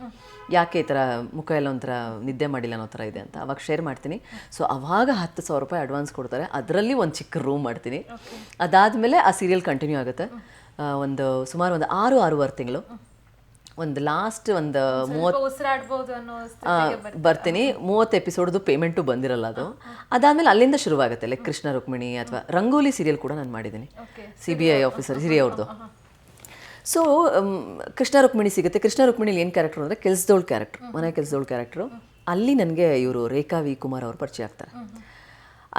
ಯಾಕೆ ಈ ಥರ ಮುಖ ಎಲ್ಲ ಒಂಥರ ನಿದ್ದೆ ಮಾಡಿಲ್ಲ ಅನ್ನೋ ಥರ ಇದೆ ಅಂತ. ಅವಾಗ ಶೇರ್ ಮಾಡ್ತೀನಿ. ಸೊ ಅವಾಗ ಹತ್ತು ಸಾವಿರ ರೂಪಾಯಿ ಅಡ್ವಾನ್ಸ್ ಕೊಡ್ತಾರೆ. ಅದರಲ್ಲಿ ಒಂದು ಚಿಕ್ಕ ರೂಮ್ ಮಾಡ್ತೀನಿ. ಅದಾದಮೇಲೆ ಆ ಸೀರಿಯಲ್ ಕಂಟಿನ್ಯೂ ಆಗುತ್ತೆ. ಒಂದು ಸುಮಾರು ಒಂದು ಆರು ಆರೂವರೆ ತಿಂಗಳು. ಒಂದು ಲಾಸ್ಟ್ ಒಂದು ಮೂವತ್ತು ಬರ್ತೀನಿ. ಮೂವತ್ತು ಎಪಿಸೋಡ್ದು ಪೇಮೆಂಟು ಬಂದಿರಲ್ಲ ಅದು. ಅದಾದಮೇಲೆ ಅಲ್ಲಿಂದ ಶುರುವಾಗುತ್ತೆ ಲೈಕ್ ಕೃಷ್ಣ ರುಕ್ಮಿಣಿ ಅಥವಾ ರಂಗೋಲಿ ಸೀರಿಯಲ್ ಕೂಡ ನಾನು ಮಾಡಿದ್ದೀನಿ. ಸಿ ಬಿ ಐ ಆಫೀಸರ್ ಹಿರಿಯವ್ರದ್ದು ಸೊ ಕೃಷ್ಣ ರುಕ್ಮಿಣಿ ಸಿಗುತ್ತೆ. ಕೃಷ್ಣ ರುಕ್ಮಿಣಿಲಿ ಏನು ಕ್ಯಾರೆಕ್ಟರ್ ಅಂದರೆ ಕೆಲ್ಸದೋಳ್ ಕ್ಯಾರೆಕ್ಟ್ರು ಮನೆ ಕೆಲ್ಸದೋಳ್ ಕ್ಯಾರೆಕ್ಟ್ರು ಅಲ್ಲಿ ನನಗೆ ಇವರು ರೇಖಾ ವಿ ಕುಮಾರ್ ಅವರು ಪರಿಚಯ ಆಗ್ತಾರೆ.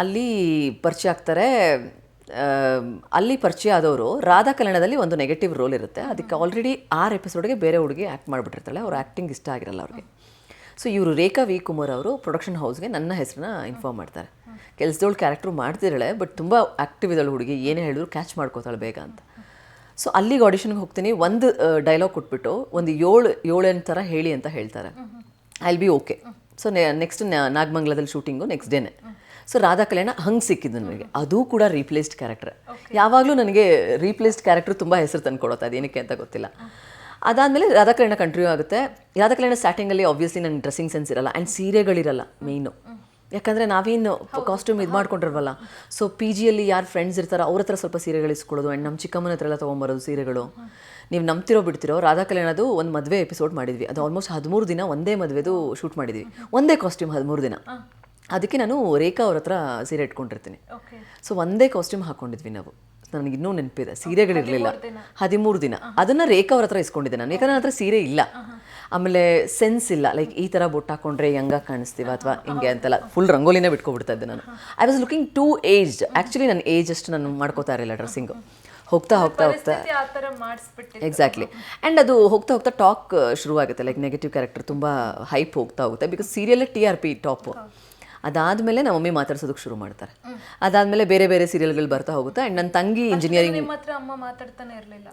ಅಲ್ಲಿ ಪರಿಚಯ ಆಗ್ತಾರೆ ಅಲ್ಲಿ ಪರಿಚಯ ಆದವರು ರಾಧಾ ಕಲ್ಯಾಣದಲ್ಲಿ ಒಂದು ನೆಗೆಟಿವ್ ರೋಲ್ ಇರುತ್ತೆ. ಅದಕ್ಕೆ ಆಲ್ರೆಡಿ ಆರು ಎಪಿಸೋಡ್ಗೆ ಬೇರೆ ಹುಡುಗಿ ಆ್ಯಕ್ಟ್ ಮಾಡಿಬಿಟ್ಟಿರ್ತಾಳೆ. ಅವ್ರ ಆ್ಯಕ್ಟಿಂಗ್ ಇಷ್ಟ ಆಗಿರಲ್ಲ ಅವ್ರಿಗೆ. ಸೊ ಇವರು ರೇಖಾ ವಿ ಕುಮಾರ್ ಅವರು ಪ್ರೊಡಕ್ಷನ್ ಹೌಸ್ಗೆ ನನ್ನ ಹೆಸರನ್ನ ಇನ್ಫಾರ್ಮ್ ಮಾಡ್ತಾರೆ. ಕೆಲಸದವಳು ಕ್ಯಾರೆಕ್ಟ್ರು ಮಾಡ್ತಿದ್ದಾಳೆ ಬಟ್ ತುಂಬ ಆ್ಯಕ್ಟಿವ್ ಇದ್ದಾಳೆ ಹುಡುಗಿ. ಏನೇ ಹೇಳಿದ್ರು ಕ್ಯಾಚ್ ಮಾಡ್ಕೋತಾಳೆ ಬೇಗ ಅಂತ. ಸೊ ಅಲ್ಲಿಗೆ ಆಡಿಷನ್ಗೆ ಹೋಗ್ತೀನಿ. ಒಂದು ಡೈಲಾಗ್ ಕೊಟ್ಬಿಟ್ಟು ಒಂದು ಏಳು ಏಳು ಥರ ಹೇಳಿ ಅಂತ ಹೇಳ್ತಾರೆ. I will be okay so next ನಾಗಮಂಗ್ಲದಲ್ಲಿ shooting next ಡೇನೆ ಸೊ ರಾಧಾ ಕಲ್ಯಾಣ ಹಂಗೆ ಸಿಕ್ಕಿದ್ದು ನನಗೆ ಅದು ಕೂಡ ರೀಪ್ಲೇಸ್ಡ್ ಕ್ಯಾರೆಕ್ಟರ್ ಯಾವಾಗಲೂ ನನಗೆ ರೀಪ್ಲೇಸ್ಡ್ ಕ್ಯಾರೆಕ್ಟರ್ ತುಂಬ ಹೆಸರು ತಂದು ಕೊಡುತ್ತೆ ಅದೇನಕ್ಕೆ ಅಂತ ಗೊತ್ತಿಲ್ಲ. ಅದಾದಮೇಲೆ ರಾಧಾ ಕಲ್ಯಾಣ ಕಂಟಿನ್ಯೂ ಆಗುತ್ತೆ. ರಾಧಾ ಕಲ್ಯಾಣ ಸ್ಟಾರ್ಟಿಂಗಲ್ಲಿ ಆಬ್ವಿಯಸ್ಲಿ ನನ್ನ ಡ್ರೆಸ್ಸಿಂಗ್ ಸೆನ್ಸ್ ಇರಲ್ಲ ಆ್ಯಂಡ್ ಸೀರೆಗಳಿರಲ್ಲ ಮೇಯ್ನು ಯಾಕಂದರೆ ನಾವೇನು ಕಾಸ್ಟ್ಯೂಮ್ ಇದು ಮಾಡ್ಕೊಂಡಿರ್ವಲ್ಲ ಸೊ ಪಿ ಜಿಯಲ್ಲಿ ಯಾರು ಫ್ರೆಂಡ್ಸ್ ಇರ್ತಾರೋ ಅವ್ರ ಹತ್ರ ಸ್ವಲ್ಪ ಸೀರೆಗಳು ಇಸ್ಕೊಳ್ಳೋದು ಆ್ಯಂಡ್ ನಮ್ಮ ಚಿಕ್ಕಮ್ಮನ ಹತ್ರ ಎಲ್ಲ ತೊಗೊಂಬರೋದು ಸೀರೆಗಳು ನೀವು ನಂಬ್ತಿರೋ ಬಿಡ್ತಿರೋ ರಾಧಾ ಕಲ್ಯಾಣದು ಒಂದು ಮದುವೆ ಎಪಿಸೋಡ್ ಮಾಡಿದ್ವಿ. ಅದು ಆಲ್ಮೋಸ್ಟ್ ಹದಿಮೂರು ದಿನ ಒಂದೇ ಮದುವೆದು ಶೂಟ್ ಮಾಡಿದ್ವಿ. ಒಂದೇ ಕಾಸ್ಟ್ಯೂಮ್ ಹದಿಮೂರು ದಿನ. ಅದಕ್ಕೆ ನಾನು ರೇಖಾ ಅವ್ರ ಹತ್ರ ಸೀರೆ ಇಟ್ಕೊಂಡಿರ್ತೀನಿ. ಸೊ ಒಂದೇ ಕಾಸ್ಟ್ಯೂಮ್ ಹಾಕೊಂಡಿದ್ವಿ ನಾವು. ನನಗೆ ಇನ್ನೂ ನೆನಪಿದೆ. ಸೀರೆಗಳಿರಲಿಲ್ಲ. ಹದಿಮೂರು ದಿನ. ಅದನ್ನು ರೇಖಾ ಅವ್ರ ಹತ್ರ ಇಸ್ಕೊಂಡಿದ್ದೆ ನಾನು. ಯಾಕಂದ್ರೆ ನನ್ನ ಹತ್ರ ಸೀರೆ ಇಲ್ಲ. ಆಮೇಲೆ ಸೆನ್ಸ್ ಇಲ್ಲ. ಲೈಕ್ ಈ ಥರ ಬೊಟ್ಟು ಹಾಕೊಂಡ್ರೆ ಹೆಂಗ ಕಾಣಿಸ್ತೀವ ಅಥವಾ ಹಿಂಗೆ ಅಂತೆಲ್ಲ ಫುಲ್ ರಂಗೋಲಿನೇ ಬಿಟ್ಕೊಬಿಡ್ತಾ ಇದ್ದೆ ನಾನು. I was looking too aged actually ನನ್ನ ಏಜ್ ಅಷ್ಟು ನಾನು ಮಾಡ್ಕೋತಾ ಇರಲಿಲ್ಲ ಡ್ರೆಸ್ಸಿಂಗು ಹೋಗ್ತಾ ಹೋಗ್ತಾ ಹೋಗ್ತಾ ಎಕ್ಸಾಕ್ಟ್ಲಿ ಆ್ಯಂಡ್ ಅದು ಹೋಗ್ತಾ ಹೋಗ್ತಾ ಟಾಕ್ ಶುರುವಾಗುತ್ತೆ. ಲೈಕ್ ನೆಗೆಟಿವ್ ಕ್ಯಾರೆಕ್ಟರ್ ತುಂಬ ಹೈಪ್ ಹೋಗ್ತಾ ಹೋಗುತ್ತೆ. ಬಿಕಾಸ್ ಸೀರಿಯಲ್ಲೇ ಟಿ ಆರ್ ಪಿ ಟಾಪು ಅದಾದಮೇಲೆ ನಮ್ಮ ಮಮ್ಮಿ ಮಾತಾಡ್ಸೋದಕ್ಕೆ ಶುರು ಮಾಡ್ತಾರೆ. ಅದಾದಮೇಲೆ ಬೇರೆ ಬೇರೆ ಸೀರಿಯಲ್ಗಳು ಬರ್ತಾ ಹೋಗುತ್ತೆ. ಆ್ಯಂಡ್ ನನ್ನ ತಂಗಿ ಇಂಜಿನಿಯರಿಂಗ್ ಮಾತಾಡ್ತಾನೆ ಇರಲಿಲ್ಲ?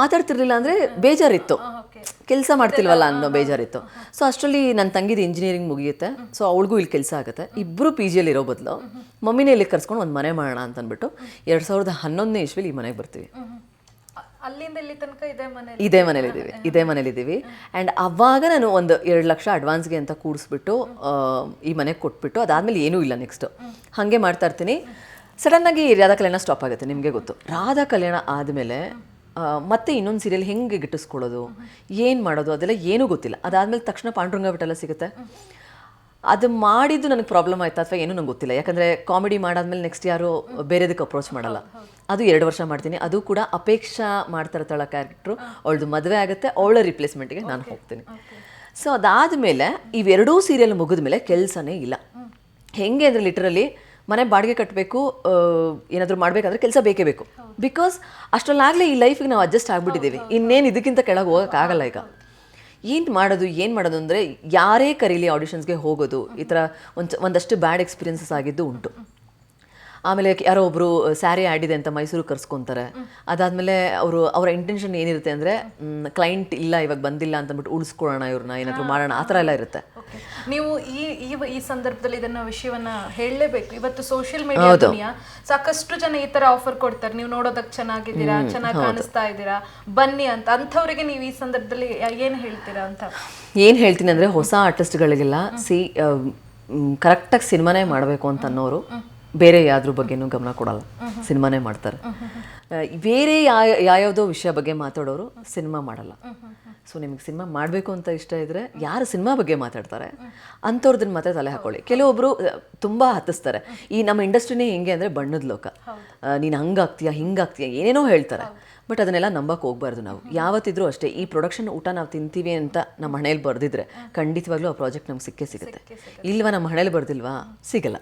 ಮಾತಾಡ್ತಿರ್ಲಿಲ್ಲ ಅಂದರೆ ಬೇಜಾರಿತ್ತು. ಕೆಲಸ ಮಾಡ್ತಿಲ್ವಲ್ಲ ಅನ್ನೋ ಬೇಜಾರಿತ್ತು. ಸೊ ಅಷ್ಟರಲ್ಲಿ ನನ್ನ ತಂಗಿದು ಇಂಜಿನಿಯರಿಂಗ್ ಮುಗಿಯುತ್ತೆ. ಸೊ ಅವಳಿಗೂ ಇಲ್ಲಿ ಕೆಲಸ ಆಗುತ್ತೆ. ಇಬ್ಬರು ಪಿ ಜಿಯಲ್ಲಿ ಇರೋ ಬದಲು ಮಮ್ಮಿನೇ ಇಲ್ಲಿ ಕರ್ಸ್ಕೊಂಡು ಒಂದು ಮನೆ ಮಾಡೋಣ ಅಂತ ಅಂದ್ಬಿಟ್ಟು ಎರಡು ಸಾವಿರದ ಹನ್ನೊಂದನೇ ಇಸ್ವಿಲಿ ಈ ಮನೆಗೆ ಬರ್ತೀವಿ. ಅಲ್ಲಿಂದ ಇಲ್ಲಿ ತನಕ ಇದೆ ಮನೇಲಿ ಇದೇ ಮನೇಲಿದ್ದೀವಿ ಇದೇ ಮನೇಲಿದ್ದೀವಿ. ಆ್ಯಂಡ್ ಅವಾಗ ನಾನು ಒಂದು ಎರಡು ಲಕ್ಷ ಅಡ್ವಾನ್ಸ್ಗೆ ಅಂತ ಕೂಡಿಸ್ಬಿಟ್ಟು ಈ ಮನೆಗೆ ಕೊಟ್ಬಿಟ್ಟು ಅದಾದಮೇಲೆ ಏನೂ ಇಲ್ಲ ನೆಕ್ಸ್ಟ್ ಹಾಗೆ ಮಾಡ್ತಾ ಇರ್ತೀನಿ. ಸಡನ್ನಾಗಿ ರಾಧಾ ಕಲ್ಯಾಣ ಸ್ಟಾಪ್ ಆಗುತ್ತೆ ನಿಮಗೆ ಗೊತ್ತು. ರಾಧಾ ಕಲ್ಯಾಣ ಆದಮೇಲೆ ಮತ್ತೆ ಇನ್ನೊಂದು ಸೀರಿಯಲ್ ಹೆಂಗೆ ಗಿಟ್ಟಿಸ್ಕೊಳ್ಳೋದು ಏನು ಮಾಡೋದು ಅದೆಲ್ಲ ಏನೂ ಗೊತ್ತಿಲ್ಲ. ಅದಾದಮೇಲೆ ತಕ್ಷಣ ಪಾಂಡುರಂಗ ಬಿಟ್ಟೆಲ್ಲ ಸಿಗುತ್ತೆ. ಅದು ಮಾಡಿದ್ದು ನನಗೆ ಪ್ರಾಬ್ಲಮ್ ಆಯ್ತಾ ಅಥವಾ ಏನೂ ನಂಗೆ ಗೊತ್ತಿಲ್ಲ. ಯಾಕಂದರೆ ಕಾಮಿಡಿ ಮಾಡಾದ್ಮೇಲೆ ನೆಕ್ಸ್ಟ್ ಯಾರು ಬೇರೆದಕ್ಕೆ ಅಪ್ರೋಚ್ ಮಾಡಲ್ಲ. ಅದು ಎರಡು ವರ್ಷ ಮಾಡ್ತೀನಿ. ಅದು ಕೂಡ ಅಪೇಕ್ಷಾ ಮಾಡ್ತಾ ಇರ್ತಾಳ ಕ್ಯಾರೆಕ್ಟ್ರು ಅವಳದು ಮದುವೆ ಆಗುತ್ತೆ. ಅವಳ ರಿಪ್ಲೇಸ್ಮೆಂಟ್ಗೆ ನಾನು ಹೋಗ್ತೀನಿ. ಸೊ ಅದಾದಮೇಲೆ ಇವೆರಡೂ ಸೀರಿಯಲ್ ಮುಗಿದ ಮೇಲೆ ಕೆಲಸನೇ ಇಲ್ಲ. ಹೆಂಗೆ ಅಂದರೆ ಲಿಟ್ರಲಿ ಮನೆ ಬಾಡಿಗೆ ಕಟ್ಟಬೇಕು ಏನಾದರೂ ಮಾಡಬೇಕಂದ್ರೆ ಕೆಲಸ ಬೇಕೇ ಬೇಕು. ಬಿಕಾಸ್ ಅಷ್ಟರಲ್ಲಾಗಲೇ ಈ ಲೈಫಿಗೆ ನಾವು ಅಡ್ಜಸ್ಟ್ ಆಗಿಬಿಟ್ಟಿದ್ದೀವಿ. ಇನ್ನೇನು ಇದಕ್ಕಿಂತ ಕೆಳಗೆ ಹೋಗೋಕ್ಕಾಗಲ್ಲ ಈಗ. ಏನು ಮಾಡೋದು ಏನು ಮಾಡೋದು ಅಂದರೆ ಯಾರೇ ಕರೀಲಿ ಆಡಿಷನ್ಸ್ಗೆ ಹೋಗೋದು, ಈ ಥರ ಒಂದು ಒಂದಷ್ಟು ಬ್ಯಾಡ್ ಎಕ್ಸ್ಪೀರಿಯನ್ಸಸ್ ಆಗಿದ್ದು ಉಂಟು. ಆಮೇಲೆ ಯಾರೋ ಒಬ್ರು ಸ್ಯಾರಿ ಆಡಿದೆ ಅಂತ ಮೈಸೂರು ಕರ್ಸ್ಕೊಂತಾರೆ. ಅದಾದ್ಮೇಲೆ ಅವರು ಅವರ ಇಂಟೆನ್ಷನ್ ಏನಿರುತ್ತೆ ಅಂದ್ರೆ ಕ್ಲೈಂಟ್ ಇಲ್ಲ ಇವಾಗ ಬಂದಿಲ್ಲ ಅಂತ ಅಂದ್ಬಿಟ್ಟು ಉಳಿಸ್ಕೊಳ್ಳೋಣ ಇವ್ರನ್ನ ಏನಾದ್ರು ಮಾಡೋಣ ಆ ಥರ ಎಲ್ಲ ಇರುತ್ತೆ. ನೀವು ಈ ಈ ಈ ಸಂದರ್ಭದಲ್ಲಿ ಇದನ್ನ ವಿಷಯವನ್ನ ಹೇಳಲೇಬೇಕು. ಇವತ್ತು ಸೋಷಿಯಲ್ ಮೀಡಿಯಾ ಸಾಕಷ್ಟು ಜನ ಈ ತರ ಆಫರ್ ಕೊಡ್ತಾರೆ. ನೀವು ನೋಡೋದಕ್ಕೆ ಚೆನ್ನಾಗಿದ್ದೀರಾ ಚೆನ್ನಾಗಿ ಕಾಣಿಸ್ತಾ ಇದ್ದೀರಾ ಬನ್ನಿ ಅಂತ. ಅಂಥವ್ರಿಗೆ ನೀವು ಈ ಸಂದರ್ಭದಲ್ಲಿ ಏನು ಏನ್ ಹೇಳ್ತೀರಾ ಅಂತ? ಏನು ಹೇಳ್ತೀನಿ ಅಂದ್ರೆ ಹೊಸ ಆರ್ಟಿಸ್ಟ್ಗಳಿಗೆಲ್ಲ ಸಿ ಕರೆಕ್ಟಾಗಿ ಸಿನಿಮಾನೇ ಮಾಡಬೇಕು ಅಂತ ಅನ್ನೋರು. ಬೇರೆ ಯಾವ್ದ್ರ ಬಗ್ಗೆನೂ ಗಮನ ಕೊಡಲ್ಲ. ಸಿನಿಮಾನೇ ಮಾಡ್ತಾರೆ. ಬೇರೆ ಯಾವ ಯಾವ್ಯಾವುದೋ ವಿಷಯ ಬಗ್ಗೆ ಮಾತಾಡೋರು ಸಿನಿಮಾ ಮಾಡಲ್ಲ. ಸೊ ನಿಮಗೆ ಸಿನಿಮಾ ಮಾಡಬೇಕು ಅಂತ ಇಷ್ಟ ಇದ್ರೆ ಯಾರು ಸಿನಿಮಾ ಬಗ್ಗೆ ಮಾತಾಡ್ತಾರೆ? ಅಂಥವ್ರದನ್ನ ಮಾತ್ರ ತಲೆ ಹಾಕೊಳ್ಳಿ. ಕೆಲವೊಬ್ರು ತುಂಬ ತುಂಬಾ ಹತ್ತಿಸ್ತಾರೆ. ಈ ನಮ್ಮ ಇಂಡಸ್ಟ್ರಿನೇ ಹೆಂಗೆ ಅಂದರೆ ಬಣ್ಣದ ಲೋಕ. ನೀನು ಹಂಗಾಗ್ತೀಯಾ ಹಿಂಗಾಗ್ತೀಯಾ ಏನೇನೋ ಹೇಳ್ತಾರೆ. ಬಟ್ ಅದನ್ನೆಲ್ಲ ನಂಬಕ್ಕೆ ಹೋಗ್ಬಾರ್ದು ನಾವು. ಯಾವತ್ತಿದ್ರೂ ಅಷ್ಟೇ ಈ ಪ್ರೊಡಕ್ಷನ್ ಊಟ ನಾವು ತಿಂತೀವಿ ಅಂತ ನಮ್ಮ ಹಣೆಯಲ್ಲಿ ಬರ್ದಿದ್ರೆ ಖಂಡಿತವಾಗ್ಲೂ ಆ ಪ್ರಾಜೆಕ್ಟ್ ನಮ್ಗೆ ಸಿಕ್ಕೇ ಸಿಗುತ್ತೆ. ಇಲ್ವಾ ನಮ್ಮ ಹಣೆಯಲ್ಲಿ ಬರ್ದಿಲ್ವಾ? ಸಿಗಲ್ಲ.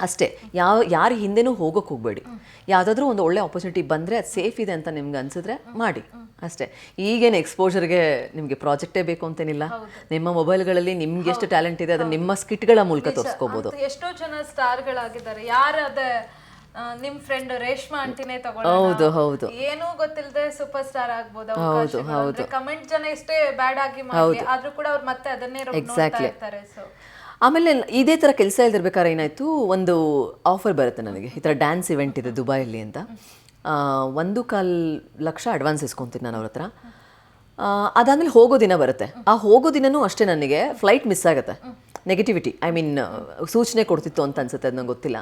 ಅಷ್ಟೇ. ಯಾವ ಯಾರ ಹಿಂದೆನೂ ಹೋಗೋಕೆ ಹೋಗಬೇಡಿ. ಯಾವುದಾದ್ರೂ ಒಂದು ಒಳ್ಳೆ ಆಪರ್ಚುನಿಟಿ ಬಂದರೆ ಅದು ಸೇಫ್ ಇದೆ ಅಂತ ನಿಮ್ಗೆ ಅನಿಸಿದ್ರೆ ಮಾಡಿ. ಅಷ್ಟೇ. ಈಗೇನು ಎಕ್ಸ್ಪೋಜರ್ಗೆ ನಿಮಗೆ ಪ್ರಾಜೆಕ್ಟೇ ಬೇಕು ಅಂತೇನಿಲ್ಲ. ನಿಮ್ಮ ಮೊಬೈಲ್ಗಳಲ್ಲಿ ನಿಮ್ಗೆ ಎಷ್ಟು ಟ್ಯಾಲೆಂಟ್ ಇದೆ ಅದನ್ನ ನಿಮ್ಮ ಸ್ಕಿಟ್ಗಳ ಮೂಲಕ ತೋರಿಸ್ಕೋಬೋದು. ಎಷ್ಟೋ ಜನ ಸ್ಟಾರ್ಗಳಾಗಿದ್ದಾರೆ ಯಾರು ಅದ ಆ, ನಿಮ್ ಫ್ರೆಂಡ್ ರೇಷ್ಮಾ ಅಂತಿನೇ ಹೌದು, ಹೌದು. ಏನೂ ಗೊತ್ತಿಲ್ಲದೆ ಸೂಪರ್ ಸ್ಟಾರ್ ಆಗ್ಬೋದು ಕಮೆಂಟ್ ಜನ ಇಷ್ಟೇ ಬ್ಯಾಡ್ ಆಗಿ ಮಾಡಿ ಆದ್ರೂ ಕೂಡ ಅವ್ರು ಮತ್ತೆ ಅದನ್ನೇ ಎಕ್ಸಾಕ್ಟ್ಲಿ ಆಮೇಲೆ ಇದೇ ಥರ ಕೆಲಸ ಇಲ್ದಿರ್ಬೇಕಾದ್ರೆ ಏನಾಯಿತು? ಒಂದು ಆಫರ್ ಬರುತ್ತೆ ನನಗೆ. ಈ ಥರ ಡ್ಯಾನ್ಸ್ ಇವೆಂಟ್ ಇದೆ ದುಬೈಯಲ್ಲಿ ಅಂತ. ಒಂದು ಕಾಲ್ ಲಕ್ಷ ಅಡ್ವಾನ್ಸ್ ಇಸ್ಕೊತೀನಿ ನಾನು ಅವ್ರ ಹತ್ರ. ಅದಾದಮೇಲೆ ಹೋಗೋ ದಿನ ಬರುತ್ತೆ. ಆ ಹೋಗೋ ದಿನನೂ ಅಷ್ಟೇ ನನಗೆ ಫ್ಲೈಟ್ ಮಿಸ್ ಆಗುತ್ತೆ. ನೆಗೆಟಿವಿಟಿ ಐ ಮೀನ್ ಸೂಚನೆ ಕೊಡ್ತಿತ್ತು ಅಂತ ಅನ್ಸುತ್ತೆ, ಅದು ನಂಗೆ ಗೊತ್ತಿಲ್ಲ.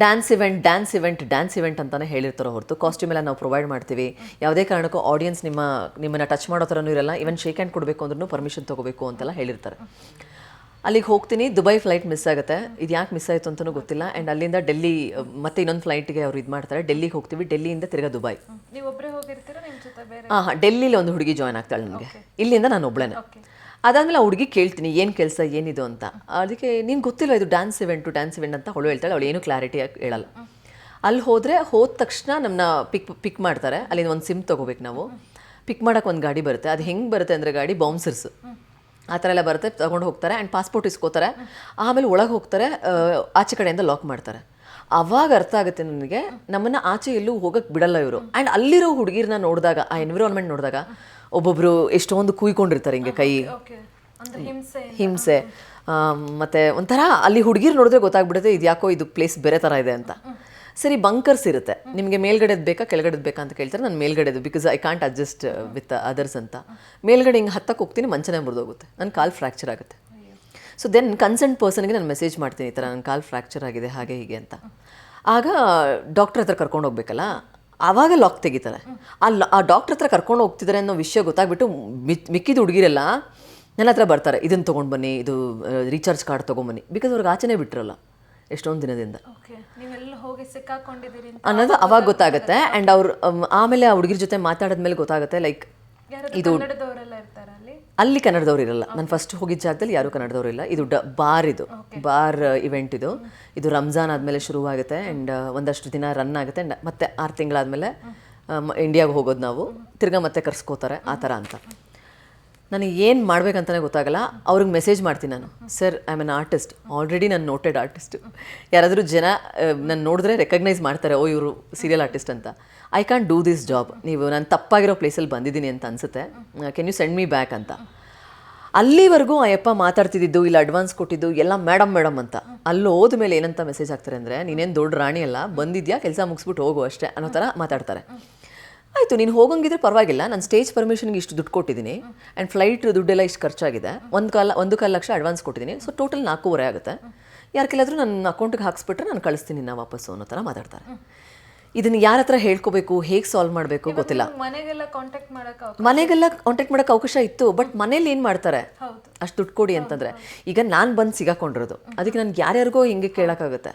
Dance event dance event dance event ಅಂತಲೇ ಹೇಳಿರ್ತಾರೋ ಹೊರತು. ಕಾಸ್ಟ್ಯೂಮ್ ಎಲ್ಲ ನಾವು ಪ್ರೊವೈಡ್ ಮಾಡ್ತೀವಿ. ಯಾವುದೇ ಕಾರಣಕ್ಕೂ ಆಡಿಯನ್ಸ್ ನಿಮ್ಮ, ನಿಮ್ಮನ್ನ ಟಚ್ ಮಾಡೋ ಥರನೂ ಇರಲ್ಲ. ಇವನ್ ಶೇಕ್ ಹ್ಯಾಂಡ್ ಕೊಡಬೇಕು ಅಂದ್ರೂ ಪರ್ಮಿಷನ್ ತೊಗೋಬೇಕು ಅಂತೆಲ್ಲ ಹೇಳಿರ್ತಾರೆ. ಅಲ್ಲಿಗೆ ಹೋಗ್ತೀನಿ. ದುಬೈ ಫ್ಲೈಟ್ ಮಿಸ್ ಆಗುತ್ತೆ. ಇದು ಯಾಕೆ ಮಿಸ್ ಆಯಿತು ಅಂತಲೂ ಗೊತ್ತಿಲ್ಲ. ಆ್ಯಂಡ್ ಅಲ್ಲಿಂದ ಡೆಲ್ಲಿ ಮತ್ತೆ ಇನ್ನೊಂದು ಫ್ಲೈಟ್ಗೆ ಅವ್ರು ಇದು ಮಾಡ್ತಾರೆ. ಡೆಲ್ಲಿಗೆ ಹೋಗ್ತೀವಿ. ಡೆಲ್ಲಿಯಿಂದ ತಿರ್ಗಾ ದುಬೈ. ಹಾಂ ಹಾಂ ಡೆಲ್ಲಿಲಿ ಒಂದು ಹುಡುಗಿ ಜಾಯ್ನ್ ಆಗ್ತಾಳೆ ನನಗೆ. ಇಲ್ಲಿಂದ ನಾನು ಒಬ್ಳೇನೆ. ಅದಾದಮೇಲೆ ಆ ಹುಡುಗಿ ಕೇಳ್ತೀನಿ ಏನು ಕೆಲಸ ಏನಿದು ಅಂತ. ಅದಕ್ಕೆ ನೀನು ಗೊತ್ತಿಲ್ಲ ಇದು ಡ್ಯಾನ್ಸ್ ಇವೆಂಟು ಡ್ಯಾನ್ಸ್ ಇವೆಂಟ್ ಅಂತ ಅವಳು ಹೇಳ್ತಾಳೆ. ಅವಳು ಏನು ಕ್ಲಾರಿಟಿ ಹೇಳಲ್ಲ. ಅಲ್ಲಿ ಹೋದರೆ ಹೋದ ತಕ್ಷಣ ನಮ್ಮನ್ನ ಪಿಕ್ ಪಿಕ್ ಮಾಡ್ತಾರೆ. ಅಲ್ಲಿಂದ ಒಂದು ಸಿಮ್ ತೊಗೋಬೇಕು ನಾವು. ಪಿಕ್ ಮಾಡೋಕೆ ಒಂದು ಗಾಡಿ ಬರುತ್ತೆ. ಅದು ಹೆಂಗೆ ಬರುತ್ತೆ ಅಂದರೆ ಗಾಡಿ ಬೌನ್ಸರ್ಸ್ ಆ ಥರ ಎಲ್ಲ ಬರುತ್ತೆ ತೊಗೊಂಡು ಹೋಗ್ತಾರೆ ಆ್ಯಂಡ್ ಪಾಸ್ಪೋರ್ಟ್ ಇಸ್ಕೋತಾರೆ. ಆಮೇಲೆ ಒಳಗೆ ಹೋಗ್ತಾರೆ ಆಚೆ ಕಡೆಯಿಂದ ಲಾಕ್ ಮಾಡ್ತಾರೆ. ಅವಾಗ ಅರ್ಥ ಆಗುತ್ತೆ ನನಗೆ ನಮ್ಮನ್ನು ಆಚೆ ಎಲ್ಲೂ ಹೋಗಕ್ಕೆ ಬಿಡಲ್ಲ ಇವರು. ಆ್ಯಂಡ್ ಅಲ್ಲಿರೋ ಹುಡುಗಿರನ್ನ ನೋಡಿದಾಗ ಆ ಎನ್ವಿರಾನ್ಮೆಂಟ್ ನೋಡಿದಾಗ ಒಬ್ಬೊಬ್ಬರು ಎಷ್ಟೊಂದು ಕುಯ್ಕೊಂಡಿರ್ತಾರೆ ಹಿಂಗೆ ಕೈ ಹಿಂಸೆ ಮತ್ತೆ ಒಂಥರ ಅಲ್ಲಿ ಹುಡುಗಿರು ನೋಡಿದ್ರೆ ಗೊತ್ತಾಗ್ಬಿಡುತ್ತೆ ಇದು ಯಾಕೋ ಇದು ಪ್ಲೇಸ್ ಬೇರೆ ಥರ ಇದೆ ಅಂತ. ಸರಿ ಬಂಕರ್ಸ್ ಇರುತ್ತೆ. ನಿಮಗೆ ಮೇಲ್ಗಡೆದು ಬೇಕಾ, ಕೆಳಗಡೆದು ಬೇಕಾ ಅಂತ ಕೇಳ್ತಾರೆ. ನಾನು ಮೇಲ್ಗಡೆದು because I can't adjust with others ಅಂತ. ಮೇಲ್ಗಡೆ ಹಿಂಗೆ ಹತ್ತಕ್ಕೆ ಹೋಗ್ತೀನಿ, ಮಂಚನೆ ಮುರಿದೋಗುತ್ತೆ. ನನ್ನ ಕಾಲು ಫ್ರ್ಯಾಕ್ಚರ್ ಆಗುತ್ತೆ. ಸೊ ದೆನ್ ಕನ್ಸರ್ನ್ ಪರ್ಸನ್ಗೆ ನಾನು ಮೆಸೇಜ್ ಮಾಡ್ತೀನಿ, ಈ ಥರ ನನ್ನ ಕಾಲು ಫ್ರ್ಯಾಕ್ಚರ್ ಆಗಿದೆ, ಹಾಗೆ, ಹೀಗೆ ಅಂತ. ಆಗ ಡಾಕ್ಟ್ರ್ ಹತ್ರ ಕರ್ಕೊಂಡು ಹೋಗ್ಬೇಕಲ್ಲ? ಆವಾಗ ಲಾಕ್ ತೆಗಿತಾರೆ. ಆ ಲಾ ಆ ಡಾಕ್ಟ್ರ್ ಹತ್ರ ಕರ್ಕೊಂಡು ಹೋಗ್ತಿದ್ದಾರೆ ಅನ್ನೋ ವಿಷಯ ಗೊತ್ತಾಗ್ಬಿಟ್ಟು ಮಿಕ್ ಮಿಕ್ಕಿದ ಹುಡುಗಿರೆಲ್ಲ ನನ್ನ ಹತ್ರ ಬರ್ತಾರೆ. ಇದನ್ನು ತೊಗೊಂಡು ಬನ್ನಿ, ಇದು ರೀಚಾರ್ಜ್ ಕಾರ್ಡ್ ತೊಗೊಂಬನ್ನಿ ಬಿಕಾಸ್ ಅವ್ರಿಗೆ ಆಚೆನೇ ಬಿಟ್ಟಿರಲ್ಲ ಎಷ್ಟೊಂದು ದಿನದಿಂದ. ಹೋಗಿ ಸಿಕ್ಕಾಕೊಂಡಿದ್ದೀರಿ ಅನ್ನೋದು ಅವಾಗ ಗೊತ್ತಾಗುತ್ತೆ. ಆ್ಯಂಡ್ ಅವ್ರು ಆಮೇಲೆ ಆ ಹುಡುಗಿರ ಜೊತೆ ಮಾತಾಡದ್ಮೇಲೆ ಗೊತ್ತಾಗುತ್ತೆ ಲೈಕ್ ಇದು ಅಲ್ಲಿ? ಕನ್ನಡದವ್ರು ಇರಲ್ಲ. ನಾನು ಫಸ್ಟ್ ಹೋಗಿದ್ದ ಜಾಗದಲ್ಲಿ ಯಾರು ಕನ್ನಡದವ್ರು ಇಲ್ಲ. ಇದು ಡ ಬಾರ್ ಇದು. ಬಾರ್ ಇವೆಂಟ್ ಇದು. ಇದು ರಂಜಾನ್ ಆದಮೇಲೆ ಶುರುವಾಗುತ್ತೆ ಆ್ಯಂಡ್ ಒಂದಷ್ಟು ದಿನ ರನ್ ಆಗುತ್ತೆ. ಆ್ಯಂಡ್ ಮತ್ತೆ ಆರು ತಿಂಗಳಾದಮೇಲೆ ಇಂಡಿಯಾಗೆ ಹೋಗೋದು ನಾವು. ತಿರ್ಗಾ ಮತ್ತೆ ಕರ್ಸ್ಕೋತಾರೆ. ಆ ಥರ ಅಂತ. ನನಗೆ ಏನು ಮಾಡ್ಬೇಕಂತಲೇ ಗೊತ್ತಾಗಲ್ಲ. ಅವ್ರಿಗೆ ಮೆಸೇಜ್ ಮಾಡ್ತೀನಿ ನಾನು. Sir I am an artist already ನಾನು ನೋಟೆಡ್ ಆರ್ಟಿಸ್ಟ್ ಯಾರಾದರೂ ಜನ ನಾನು ನೋಡಿದ್ರೆ ರೆಕಗ್ನೈಸ್ ಮಾಡ್ತಾರೆ, ಓ, ಇವರು ಸೀರಿಯಲ್ ಆರ್ಟಿಸ್ಟ್ ಅಂತ. I can do this job ನೀವು ನಾನು ತಪ್ಪಾಗಿರೋ ಪ್ಲೇಸಲ್ಲಿ ಬಂದಿದ್ದೀನಿ ಅಂತ ಅನಿಸುತ್ತೆ. Can you send me back ಅಂತ. ಅಲ್ಲಿವರೆಗೂ ಆ ಮಾತಾಡ್ತಿದ್ದಿದ್ದು ಮಾತಾಡ್ತಿದ್ದು ಇಲ್ಲ ಅಡ್ವಾನ್ಸ್ ಕೊಟ್ಟಿದ್ದು, ಎಲ್ಲ ಮೇಡಮ್ ಮೇಡಮ್ ಅಂತ. ಅಲ್ಲಿ ಹೋದ ಮೇಲೆ ಏನಂತ ಮೆಸೇಜ್ ಆಗ್ತಾರೆ ಅಂದರೆ, ನೀನೇನು ದೊಡ್ಡ ರಾಣಿ ಅಲ್ಲ, ಬಂದಿದ್ಯಾ? ಕೆಲಸ ಮುಗಿಸ್ಬಿಟ್ಟು ಹೋಗು ಅಷ್ಟೇ. ಅನ್ನೋ ಥರ ಮಾತಾಡ್ತಾರೆ. ಆಯಿತು ನೀನು ಹೋಗಂಗಿದ್ರೆ ಪರವಾಗಿಲ್ಲ. ನಾನು ಸ್ಟೇಜ್ ಪರ್ಮಿಷನ್ಗೆ ಇಷ್ಟು ದುಡ್ಡು ಕೊಟ್ಟಿದ್ದೀನಿ ಆ್ಯಂಡ್ ಫ್ಲೈಟ್ ದುಡ್ಡೆಲ್ಲ ಇಷ್ಟು ಖರ್ಚಾಗಿದೆ. ಒಂದು ಕಾಲ ಒಂದು ಕಾಲು ಲಕ್ಷ ಅಡ್ವಾನ್ಸ್ ಕೊಟ್ಟಿದ್ದೀನಿ ಸೊ ಟೋಟಲ್ ನಾಲ್ಕೂವರೆ ಆಗುತ್ತೆ. ಯಾರಿಗೆಲ್ಲಾದರೂ ನನ್ನ ಅಕೌಂಟಿಗೆ ಹಾಕ್ಸ್ಬಿಟ್ರೆ ನಾನು ಕಳಿಸ್ತೀನಿ ನಾ ವಾಪಸ್ಸು ಅನ್ನೋ ಥರ ಮಾತಾಡ್ತಾರೆ. ಇದನ್ನು ಯಾರ ಹತ್ರ ಹೇಳ್ಕೋಬೇಕು ಹೇಗೆ ಸಾಲ್ವ್ ಮಾಡಬೇಕು ಗೊತ್ತಿಲ್ಲ. ಮನೆಗೆಲ್ಲ ಕಾಂಟ್ಯಾಕ್ಟ್ ಮಾಡೋಕೆ ಮನೆಗೆಲ್ಲ ಕಾಂಟ್ಯಾಕ್ಟ್ ಮಾಡೋಕೆ ಅವಕಾಶ ಇತ್ತು ಬಟ್ ಮನೇಲಿ ಏನು ಮಾಡ್ತಾರೆ? ಅಷ್ಟು ದುಡ್ಡು ಕೊಡಿ ಅಂತಂದರೆ. ಈಗ ನಾನು ಬಂದು ಸಿಗಾಕೊಂಡಿರೋದು. ಅದಕ್ಕೆ ನನಗೆ ಯಾರ್ಯಾರಿಗೋ ಹಿಂಗೆ ಕೇಳೋಕ್ಕಾಗುತ್ತೆ.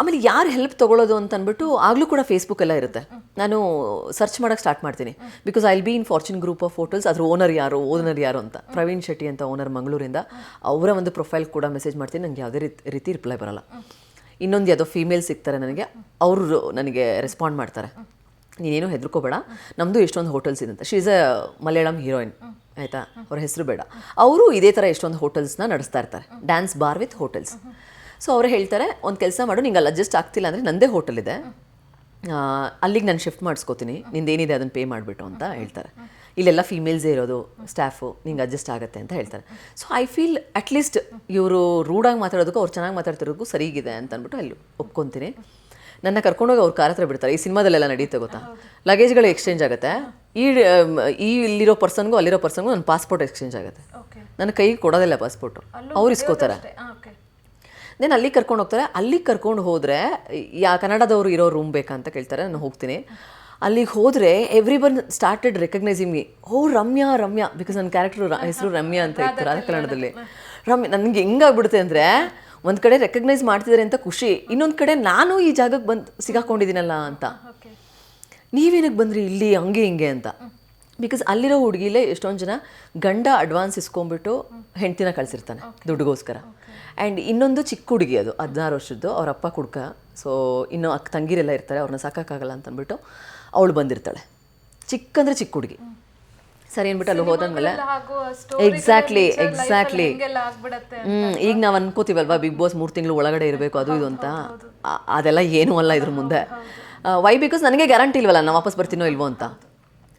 ಆಮೇಲೆ ಯಾರು ಹೆಲ್ಪ್ ತೊಗೊಳ್ಳೋದು ಅಂತ ಅಂದ್ಬಿಟ್ಟು ಆಗಲೂ ಕೂಡ ಫೇಸ್ಬುಕ್ ಎಲ್ಲ ಇರುತ್ತೆ. ನಾನು ಸರ್ಚ್ ಮಾಡೋಕ್ಕೆ ಸ್ಟಾರ್ಟ್ ಮಾಡ್ತೀನಿ. Because I be in fortune group of photos ಅದ್ರ ಓನರ್ ಯಾರು ಓನರ್ ಯಾರು ಅಂತ. ಪ್ರವೀಣ್ ಶೆಟ್ಟಿ ಅಂತ ಓನರ್ ಮಂಗಳೂರಿಂದ ಅವರ ಒಂದು ಪ್ರೊಫೈಲ್ ಕೂಡ ಮೆಸೇಜ್ ಮಾಡ್ತೀನಿ. ನನಗೆ ಯಾವುದೇ ರೀತಿ ರೀತಿ ರಿಪ್ಲೈ ಬರೋಲ್ಲ. ಇನ್ನೊಂದು ಯಾವುದೋ ಫೀಮೇಲ್ ಸಿಗ್ತಾರೆ ನನಗೆ. ಅವರು ನನಗೆ ರೆಸ್ಪಾಂಡ್ ಮಾಡ್ತಾರೆ. ನೀನೇನು ಹೆದರ್ಕೋಬೇಡ. ನಮ್ಮದು ಎಷ್ಟೊಂದು ಹೋಟೆಲ್ಸ್ ಇದೆ ಅಂತ she is a Malayalam heroine ಆಯಿತಾ? ಅವ್ರ ಹೆಸರು ಬೇಡ. ಅವರು ಇದೇ ಥರ ಎಷ್ಟೊಂದು ಹೋಟೆಲ್ಸ್ನ ನಡೆಸ್ತಾ ಇರ್ತಾರೆ. Dance bar with hotels so ಅವರು ಹೇಳ್ತಾರೆ ಒಂದು ಕೆಲಸ ಮಾಡು ನಿಂಗೆ ಅಲ್ಲಿ ಅಡ್ಜಸ್ಟ್ ಆಗ್ತಿಲ್ಲ ಅಂದರೆ ನಂದೇ ಹೋಟೆಲ್ ಇದೆ. ಅಲ್ಲಿಗೆ ನಾನು ಶಿಫ್ಟ್ ಮಾಡಿಸ್ಕೋತೀನಿ. ನಿಂದೇನಿದೆ ಅದನ್ನು ಪೇ ಮಾಡಿಬಿಟ್ಟು ಅಂತ ಹೇಳ್ತಾರೆ. ಇಲ್ಲೆಲ್ಲ ಫೀಮೇಲ್ಸೇ ಇರೋದು ಸ್ಟಾಫು ನಿಂಗೆ ಅಡ್ಜಸ್ಟ್ ಆಗುತ್ತೆ ಅಂತ ಹೇಳ್ತಾರೆ. ಸೊ ಐ ಫೀಲ್ ಅಟ್ಲೀಸ್ಟ್ ಇವರು ರೂಡಾಗಿ ಮಾತಾಡೋದಕ್ಕೂ ಅವ್ರು ಚೆನ್ನಾಗಿ ಮಾತಾಡ್ತಿರೋದಕ್ಕೂ ಸರಿಗಿದೆ ಅಂತ ಅಂದ್ಬಿಟ್ಟು ಅಲ್ಲಿ ಒಪ್ಕೊತೀನಿ. ನನ್ನ ಕರ್ಕೊಂಡೋಗಿ ಅವ್ರ ಕಾರ್ ಹತ್ರ ಬಿಡ್ತಾರೆ. ಈ ಸಿನಿಮಾದಲ್ಲೆಲ್ಲ ನಡೆಯುತ್ತೆ ಗೊತ್ತಾ? ಲಗೇಜ್ಗಳು ಎಕ್ಸ್ಚೇಂಜ್ ಆಗುತ್ತೆ. ಈ ಈ ಇಲ್ಲಿರೋ ಪರ್ಸನ್ಗೂ ಅಲ್ಲಿರೋ ಪರ್ಸನ್ಗೂ ನನ್ನ ಪಾಸ್ಪೋರ್ಟ್ ಎಕ್ಸ್ಚೇಂಜ್ ಆಗುತ್ತೆ. ನನ್ನ ಕೈಗೆ ಕೊಡೋದಿಲ್ಲ ಪಾಸ್ಪೋರ್ಟು ಅವ್ರು ಇಸ್ಕೋತಾರೆ. ದೆನ್ ಅಲ್ಲಿ ಕರ್ಕೊಂಡು ಹೋಗ್ತಾರೆ. ಅಲ್ಲಿಗೆ ಕರ್ಕೊಂಡು ಹೋದರೆ ಯಾ ಕನ್ನಡದವರು ಇರೋ ರೂಮ್ ಬೇಕಾ ಅಂತ ಕೇಳ್ತಾರೆ ನಾನು ಹೋಗ್ತೀನಿ. ಅಲ್ಲಿಗೆ ಹೋದರೆ everyone started recognising me ಓ ರಮ್ಯಾ ರಮ್ಯಾ ಬಿಕಾಸ್ ನನ್ನ ಕ್ಯಾರೆಕ್ಟರ್ ಹೆಸರು ರಮ್ಯಾ ಅಂತ ಇರ್ತಾರೆ ಕನ್ನಡದಲ್ಲಿ. ರಮ್ಯ ನನಗೆ ಹೆಂಗಾಗ್ಬಿಡುತ್ತೆ ಅಂದರೆ ಒಂದು ಕಡೆ ರೆಕಗ್ನೈಸ್ ಮಾಡ್ತಿದ್ದಾರೆ ಅಂತ ಖುಷಿ ಇನ್ನೊಂದು ಕಡೆ ನಾನು ಈ ಜಾಗಕ್ಕೆ ಬಂದು ಸಿಗಾಕೊಂಡಿದ್ದೀನಲ್ಲ ಅಂತ. ನೀವೇನಕ್ಕೆ ಬಂದ್ರಿ ಇಲ್ಲಿ ಹಂಗೆ ಹಿಂಗೆ ಅಂತ. ಬಿಕಾಸ್ ಅಲ್ಲಿರೋ ಹುಡುಗಿಲೇ ಎಷ್ಟೊಂದು ಜನ ಗಂಡ ಅಡ್ವಾನ್ಸ್ ಇಸ್ಕೊಂಬಿಟ್ಟು ಹೆಂಡ್ತಿನ ಕಳಿಸಿರ್ತಾನೆ ದುಡ್ಡುಗೋಸ್ಕರ. ಆ್ಯಂಡ್ ಇನ್ನೊಂದು ಚಿಕ್ಕ ಹುಡುಗಿ ಅದು ಹದಿನಾರು ವರ್ಷದ್ದು ಅವ್ರ ಅಪ್ಪ ಕುಡ್ಕ. ಸೊ ಇನ್ನು ಅಕ್ಕ ತಂಗಿರೆಲ್ಲ ಇರ್ತಾರೆ ಅವ್ರನ್ನ ಸಾಕಾಗಲ್ಲ ಅಂತ ಅಂದ್ಬಿಟ್ಟು ಅವಳು ಬಂದಿರ್ತಾಳೆ. ಚಿಕ್ಕ ಅಂದರೆ ಚಿಕ್ಕ ಹುಡುಗಿ. ಸರಿ ಅಂದ್ಬಿಟ್ಟು ಅಲ್ಲಿ ಹೋದಂಗೆಲ್ಲ ಎಕ್ಸಾಕ್ಟ್ಲಿ ಎಕ್ಸಾಕ್ಟ್ಲಿ ಹ್ಞೂ ಈಗ ನಾವು ಅನ್ಕೋತೀವಲ್ವಾ ಬಿಗ್ ಬಾಸ್ ಮೂರು ತಿಂಗಳು ಒಳಗಡೆ ಇರಬೇಕು ಅದು ಇದು ಅಂತ? ಅದೆಲ್ಲ ಏನೂ ಅಲ್ಲ ಇದ್ರ ಮುಂದೆ. ವೈ ಬಿಕಾಸ್ ನನಗೆ ಗ್ಯಾರಂಟಿ ಇಲ್ವಲ್ಲ ನಾನು ವಾಪಸ್ ಬರ್ತೀನೋ ಇಲ್ವೋ ಅಂತ.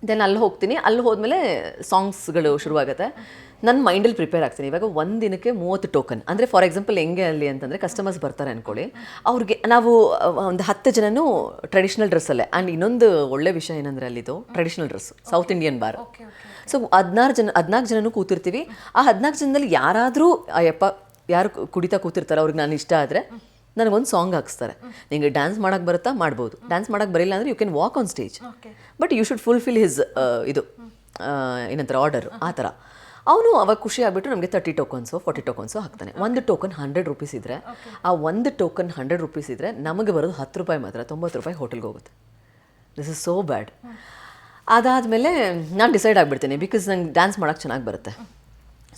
ದೆನ್ ಅಲ್ಲಿ ಹೋಗ್ತೀನಿ. ಅಲ್ಲಿ ಹೋದ್ಮೇಲೆ ಸಾಂಗ್ಸ್ಗಳು ಶುರುವಾಗುತ್ತೆ. ನನ್ನ ಮೈಂಡಲ್ಲಿ ಪ್ರಿಪೇರ್ ಆಗ್ತೀನಿ. ಇವಾಗ ಒಂದು ದಿನಕ್ಕೆ ಮೂವತ್ತು ಟೋಕನ್ ಅಂದರೆ ಫಾರ್ ಎಕ್ಸಾಂಪಲ್ ಹೆಂಗೆ ಅಲ್ಲಿ ಅಂತಂದರೆ ಕಸ್ಟಮರ್ಸ್ ಬರ್ತಾರೆ ಅಂದ್ಕೊಳ್ಳಿ ಅವ್ರಿಗೆ ನಾವು ಒಂದು ಹತ್ತು ಜನನೂ ಟ್ರೆಡಿಷ್ನಲ್ ಡ್ರೆಸ್ಸಲ್ಲೇ ಆ್ಯಂಡ್ ಇನ್ನೊಂದು ಒಳ್ಳೆ ವಿಷಯ ಏನಂದರೆ ಅಲ್ಲಿದು traditional dress South Indian bar so ಹದಿನಾರು ಜನ ಹದಿನಾಲ್ಕು ಜನನೂ ಕೂತಿರ್ತೀವಿ. ಆ ಹದಿನಾಲ್ಕು ಜನದಲ್ಲಿ ಯಾರಾದರೂ ಅಯ್ಯಪ್ಪ ಯಾರು ಕುಡಿತಾ ಕೂತಿರ್ತಾರೆ ಅವ್ರಿಗೆ ನಾನು ಇಷ್ಟ ಆದರೆ ನನಗೊಂದು ಸಾಂಗ್ ಹಾಕ್ಸ್ತಾರೆ. ನಿಮಗೆ ಡ್ಯಾನ್ಸ್ ಮಾಡೋಕ್ಕೆ ಬರುತ್ತಾ? ಮಾಡ್ಬೋದು. ಡ್ಯಾನ್ಸ್ ಮಾಡೋಕ್ಕೆ ಬರಿಲ್ಲ ಅಂದರೆ you can walk on stage but you should fulfil his ಇದು ಏನಂತಾರೆ ಆರ್ಡರ್ ಆ ಥರ. ಅವನು ಅವಾಗ ಖುಷಿ ಆಗಿಬಿಟ್ಟು ನಮಗೆ ತರ್ಟಿ ಟೋಕನ್ಸು ಫಾರ್ಟಿ ಟೋಕನ್ಸು ಹಾಕ್ತಾನೆ. ಒಂದು ಟೋಕನ್ ಹಂಡ್ರೆಡ್ ರುಪೀಸ್ ಇದ್ದರೆ ಆ ಒಂದು ಟೋಕನ್ ಹಂಡ್ರೆಡ್ ರುಪೀಸ್ ಇದ್ದರೆ ನಮಗೆ ಬರೋದು ಹತ್ತು ರೂಪಾಯಿ ಮಾತ್ರ ತೊಂಬತ್ತು ರೂಪಾಯಿ ಹೋಟೆಲ್ಗೆ ಹೋಗುತ್ತೆ. ದಿಸ್ ಇಸ್ ಸೋ ಬ್ಯಾಡ್ ಅದಾದಮೇಲೆ ನಾನು ಡಿಸೈಡ್ ಆಗಿಬಿಡ್ತೀನಿ ಬಿಕಾಸ್ ನಂಗೆ ಡ್ಯಾನ್ಸ್ ಮಾಡೋಕ್ಕೆ ಚೆನ್ನಾಗಿ ಬರುತ್ತೆ.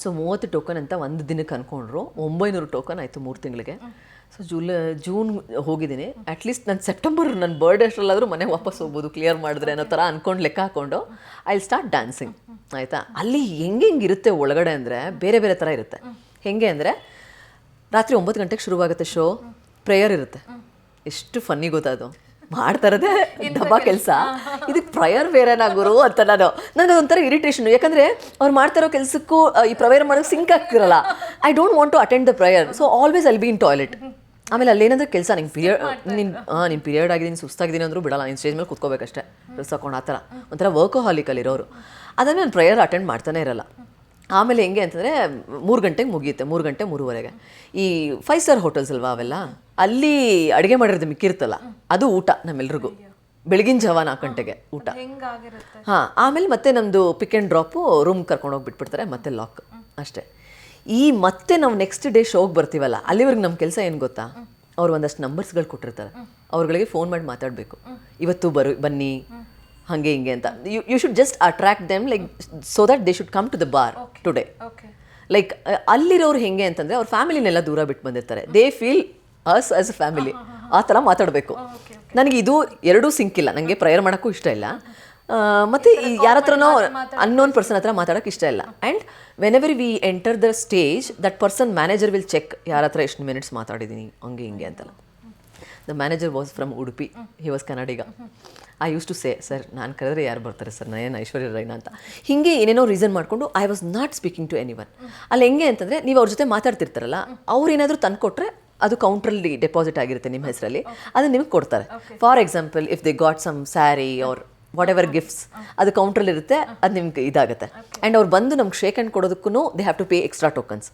ಸೊ ಮೂವತ್ತು ಟೋಕನ್ ಅಂತ ಒಂದು ದಿನಕ್ಕೆ ಅಂದ್ಕೊಂಡ್ರು ಒಂಬೈನೂರು ಟೋಕನ್ ಆಯಿತು ಮೂರು ತಿಂಗಳಿಗೆ. ಸೊ ಜೂಲ ಜೂನ್ ಹೋಗಿದ್ದೀನಿ. ಅಟ್ಲೀಸ್ಟ್ ನಾನು ಸೆಪ್ಟೆಂಬರ್ ನನ್ನ ಬರ್ಡೇ ಅಷ್ಟರಲ್ಲಾದರೂ ಮನೆಗೆ ವಾಪಸ್ ಹೋಗ್ಬೋದು ಕ್ಲಿಯರ್ ಮಾಡಿದ್ರೆ ಅನ್ನೋ ಥರ ಅಂದ್ಕೊಂಡು ಲೆಕ್ಕ ಹಾಕ್ಕೊಂಡು ಐ ಸ್ಟಾರ್ಟ್ ಡ್ಯಾನ್ಸಿಂಗ್ ಆಯಿತಾ? ಅಲ್ಲಿ ಹೆಂಗೆ ಹೆಂಗೆ ಇರುತ್ತೆ ಒಳಗಡೆ ಅಂದರೆ ಬೇರೆ ಬೇರೆ ಥರ ಇರುತ್ತೆ. ಹೆಂಗೆ ಅಂದರೆ ರಾತ್ರಿ ಒಂಬತ್ತು ಗಂಟೆಗೆ ಶುರುವಾಗುತ್ತೆ ಶೋ ಪ್ರೇಯರ್ ಇರುತ್ತೆ. ಎಷ್ಟು ಫನ್ನಿ ಗೊತ್ತದು ಮಾಡ್ತಾರದೆ ಡಬ್ಬ ಕೆಲಸ. ಇದಕ್ಕೆ ಪ್ರಯರ್ ಬೇರೆನಾ ಗುರು ಅಂತ ನಾನು. ನನಗೆ ಅದೊಂಥರ ಇರಿಟೇಷನ್ ಯಾಕಂದರೆ ಅವ್ರು ಮಾಡ್ತಾರೋ ಕೆಲಸಕ್ಕೂ ಈ ಪ್ರವೇರ್ ಮಾಡೋಕ್ಕೆ sync ಆಗ್ತಿರಲ್ಲ. I don't want to attend the prayer so always I'll be in toilet ಆಮೇಲೆ ಅಲ್ಲೇನಂದ್ರೆ ಕೆಲಸ ನಿಂಗೆ ಪೀರಿಯಡ್ ನಿನ್ ಹಾಂ ನಿನ್ನ ಪೀರಿಯಡ್ ಆಗಿದ್ದೀನಿ ಸುಸ್ತಾಗಿದ್ದೀನಿ ಅಂದರೂ ಬಿಡಲ್ಲ ನೀನು ಸ್ಟೇಜ್ ಮೇಲೆ ಕೂತ್ಕೋಬೇಕಷ್ಟೇ. ಡ್ರೆಸ್ ಹಾಕೊಂಡು ಆ ಥರ. ಒಂಥರ ವರ್ಕೋಹಾಲಿಕಲ್ಲಿರೋರು ಹಾಲಿಕಲ್ಲಿರೋರು ಅದನ್ನು ನಾನು ಪ್ರೇಯರ್ ಅಟೆಂಡ್ ಮಾಡ್ತಾನೆ ಇರಲ್ಲ. ಆಮೇಲೆ ಹೆಂಗೆ ಅಂತಂದರೆ ಮೂರು ಗಂಟೆಗೆ ಮುಗಿಯುತ್ತೆ ಮೂರು ಗಂಟೆ ಮೂರುವರೆಗೆ. ಈ ಫೈವ್ ಸ್ಟಾರ್ ಹೋಟೆಲ್ಸ್ ಅಲ್ವಾ ಅವೆಲ್ಲ? ಅಲ್ಲಿ ಅಡುಗೆ ಮಾಡಿರೋದು ಮಿಕ್ಕಿರ್ತಲ್ಲ ಅದು ಊಟ ನಮ್ಮೆಲ್ರಿಗೂ. ಬೆಳಗಿನ ಜಾವ ನಾಲ್ಕು ಗಂಟೆಗೆ ಊಟ. ಹಾಂ ಆಮೇಲೆ ಮತ್ತೆ ನಮ್ಮದು ಪಿಕ್ ಆ್ಯಂಡ್ ಡ್ರಾಪು ರೂಮ್ ಕರ್ಕೊಂಡೋಗಿ ಬಿಟ್ಬಿಡ್ತಾರೆ ಮತ್ತೆ ಲಾಕ್ ಅಷ್ಟೇ. ಈ ಮತ್ತೆ ನಾವು ನೆಕ್ಸ್ಟ್ ಡೇ ಶೋಗೆ ಬರ್ತೀವಲ್ಲ ಅಲ್ಲಿವರೆಗೆ ನಮ್ಮ ಕೆಲಸ ಏನು ಗೊತ್ತಾ? ಅವ್ರು ಒಂದಷ್ಟು ನಂಬರ್ಸ್ಗಳು ಕೊಟ್ಟಿರ್ತಾರೆ. ಅವ್ರುಗಳಿಗೆ ಫೋನ್ ಮಾಡಿ ಮಾತಾಡಬೇಕು. ಇವತ್ತು ಬರು ಬನ್ನಿ ಹಾಗೆ ಹಿಂಗೆ ಅಂತ. You you should just attract them like so that they should come to the bar today like ಅಲ್ಲಿರೋರು ಹೆಂಗೆ ಅಂತಂದರೆ ಅವ್ರ ಫ್ಯಾಮಿಲಿನೆಲ್ಲ ದೂರ ಬಿಟ್ಟು ಬಂದಿರ್ತಾರೆ. They feel us as a family ಆ ಥರ ಮಾತಾಡಬೇಕು. ನನಗೆ ಇದು ಎರಡೂ ಸಿಂಕ್ ಇಲ್ಲ. ನನಗೆ ಪ್ರೇಯರ್ ಮಾಡೋಕ್ಕೂ ಇಷ್ಟ ಇಲ್ಲ. ಮತ್ತೆ ಯಾರ ಹತ್ರನೋ ಅನ್ನೋನ್ ಪರ್ಸನ್ ಹತ್ರ ಮಾತಾಡೋಕೆ ಇಷ್ಟ ಇಲ್ಲ. And whenever we enter the stage that person manager will check ಯಾರ ಹತ್ರ ಎಷ್ಟು ಮಿನಿಟ್ಸ್ ಮಾತಾಡಿದೀನಿ ಹಂಗೆ ಹಿಂಗೆ ಅಂತಲ್ಲ. The manager was from Udupi he was Kannadiga I use to say sir ನಾನು ಕರೆದ್ರೆ ಯಾರು ಬರ್ತಾರೆ? ಸರ್ ನಾನು ಐಶ್ವರ್ಯ ರೈನಾ ಅಂತ. ಹಿಂಗೆ ಏನೇನೋ ರೀಸನ್ ಮಾಡಿಕೊಂಡು I was not speaking to anyone ಅಲ್ಲಿ ಹೆಂಗೆ ಅಂತಂದರೆ ನೀವು ಅವ್ರ ಜೊತೆ ಮಾತಾಡ್ತಿರ್ತಾರಲ್ಲ ಅವ್ರು ಏನಾದರೂ ತಂದು ಕೊಟ್ಟರೆ ಅದು ಕೌಂಟ್ರಲ್ಲಿ ಡೆಪಾಸಿಟ್ ಆಗಿರುತ್ತೆ ನಿಮ್ಮ ಹೆಸರಲ್ಲಿ. ಅದು ನಿಮಗೆ ಕೊಡ್ತಾರೆ. For example if they got some sari or whatever gifts ಅದು ಕೌಂಟ್ರಲ್ಲಿ ಇರುತ್ತೆ ಅದು ನಿಮ್ಗೆ ಇದಾಗುತ್ತೆ. ಆ್ಯಂಡ್ ಅವ್ರು ಬಂದು ನಮ್ಗೆ shake hand ಕೊಡೋದಕ್ಕೂ they have to pay extra tokens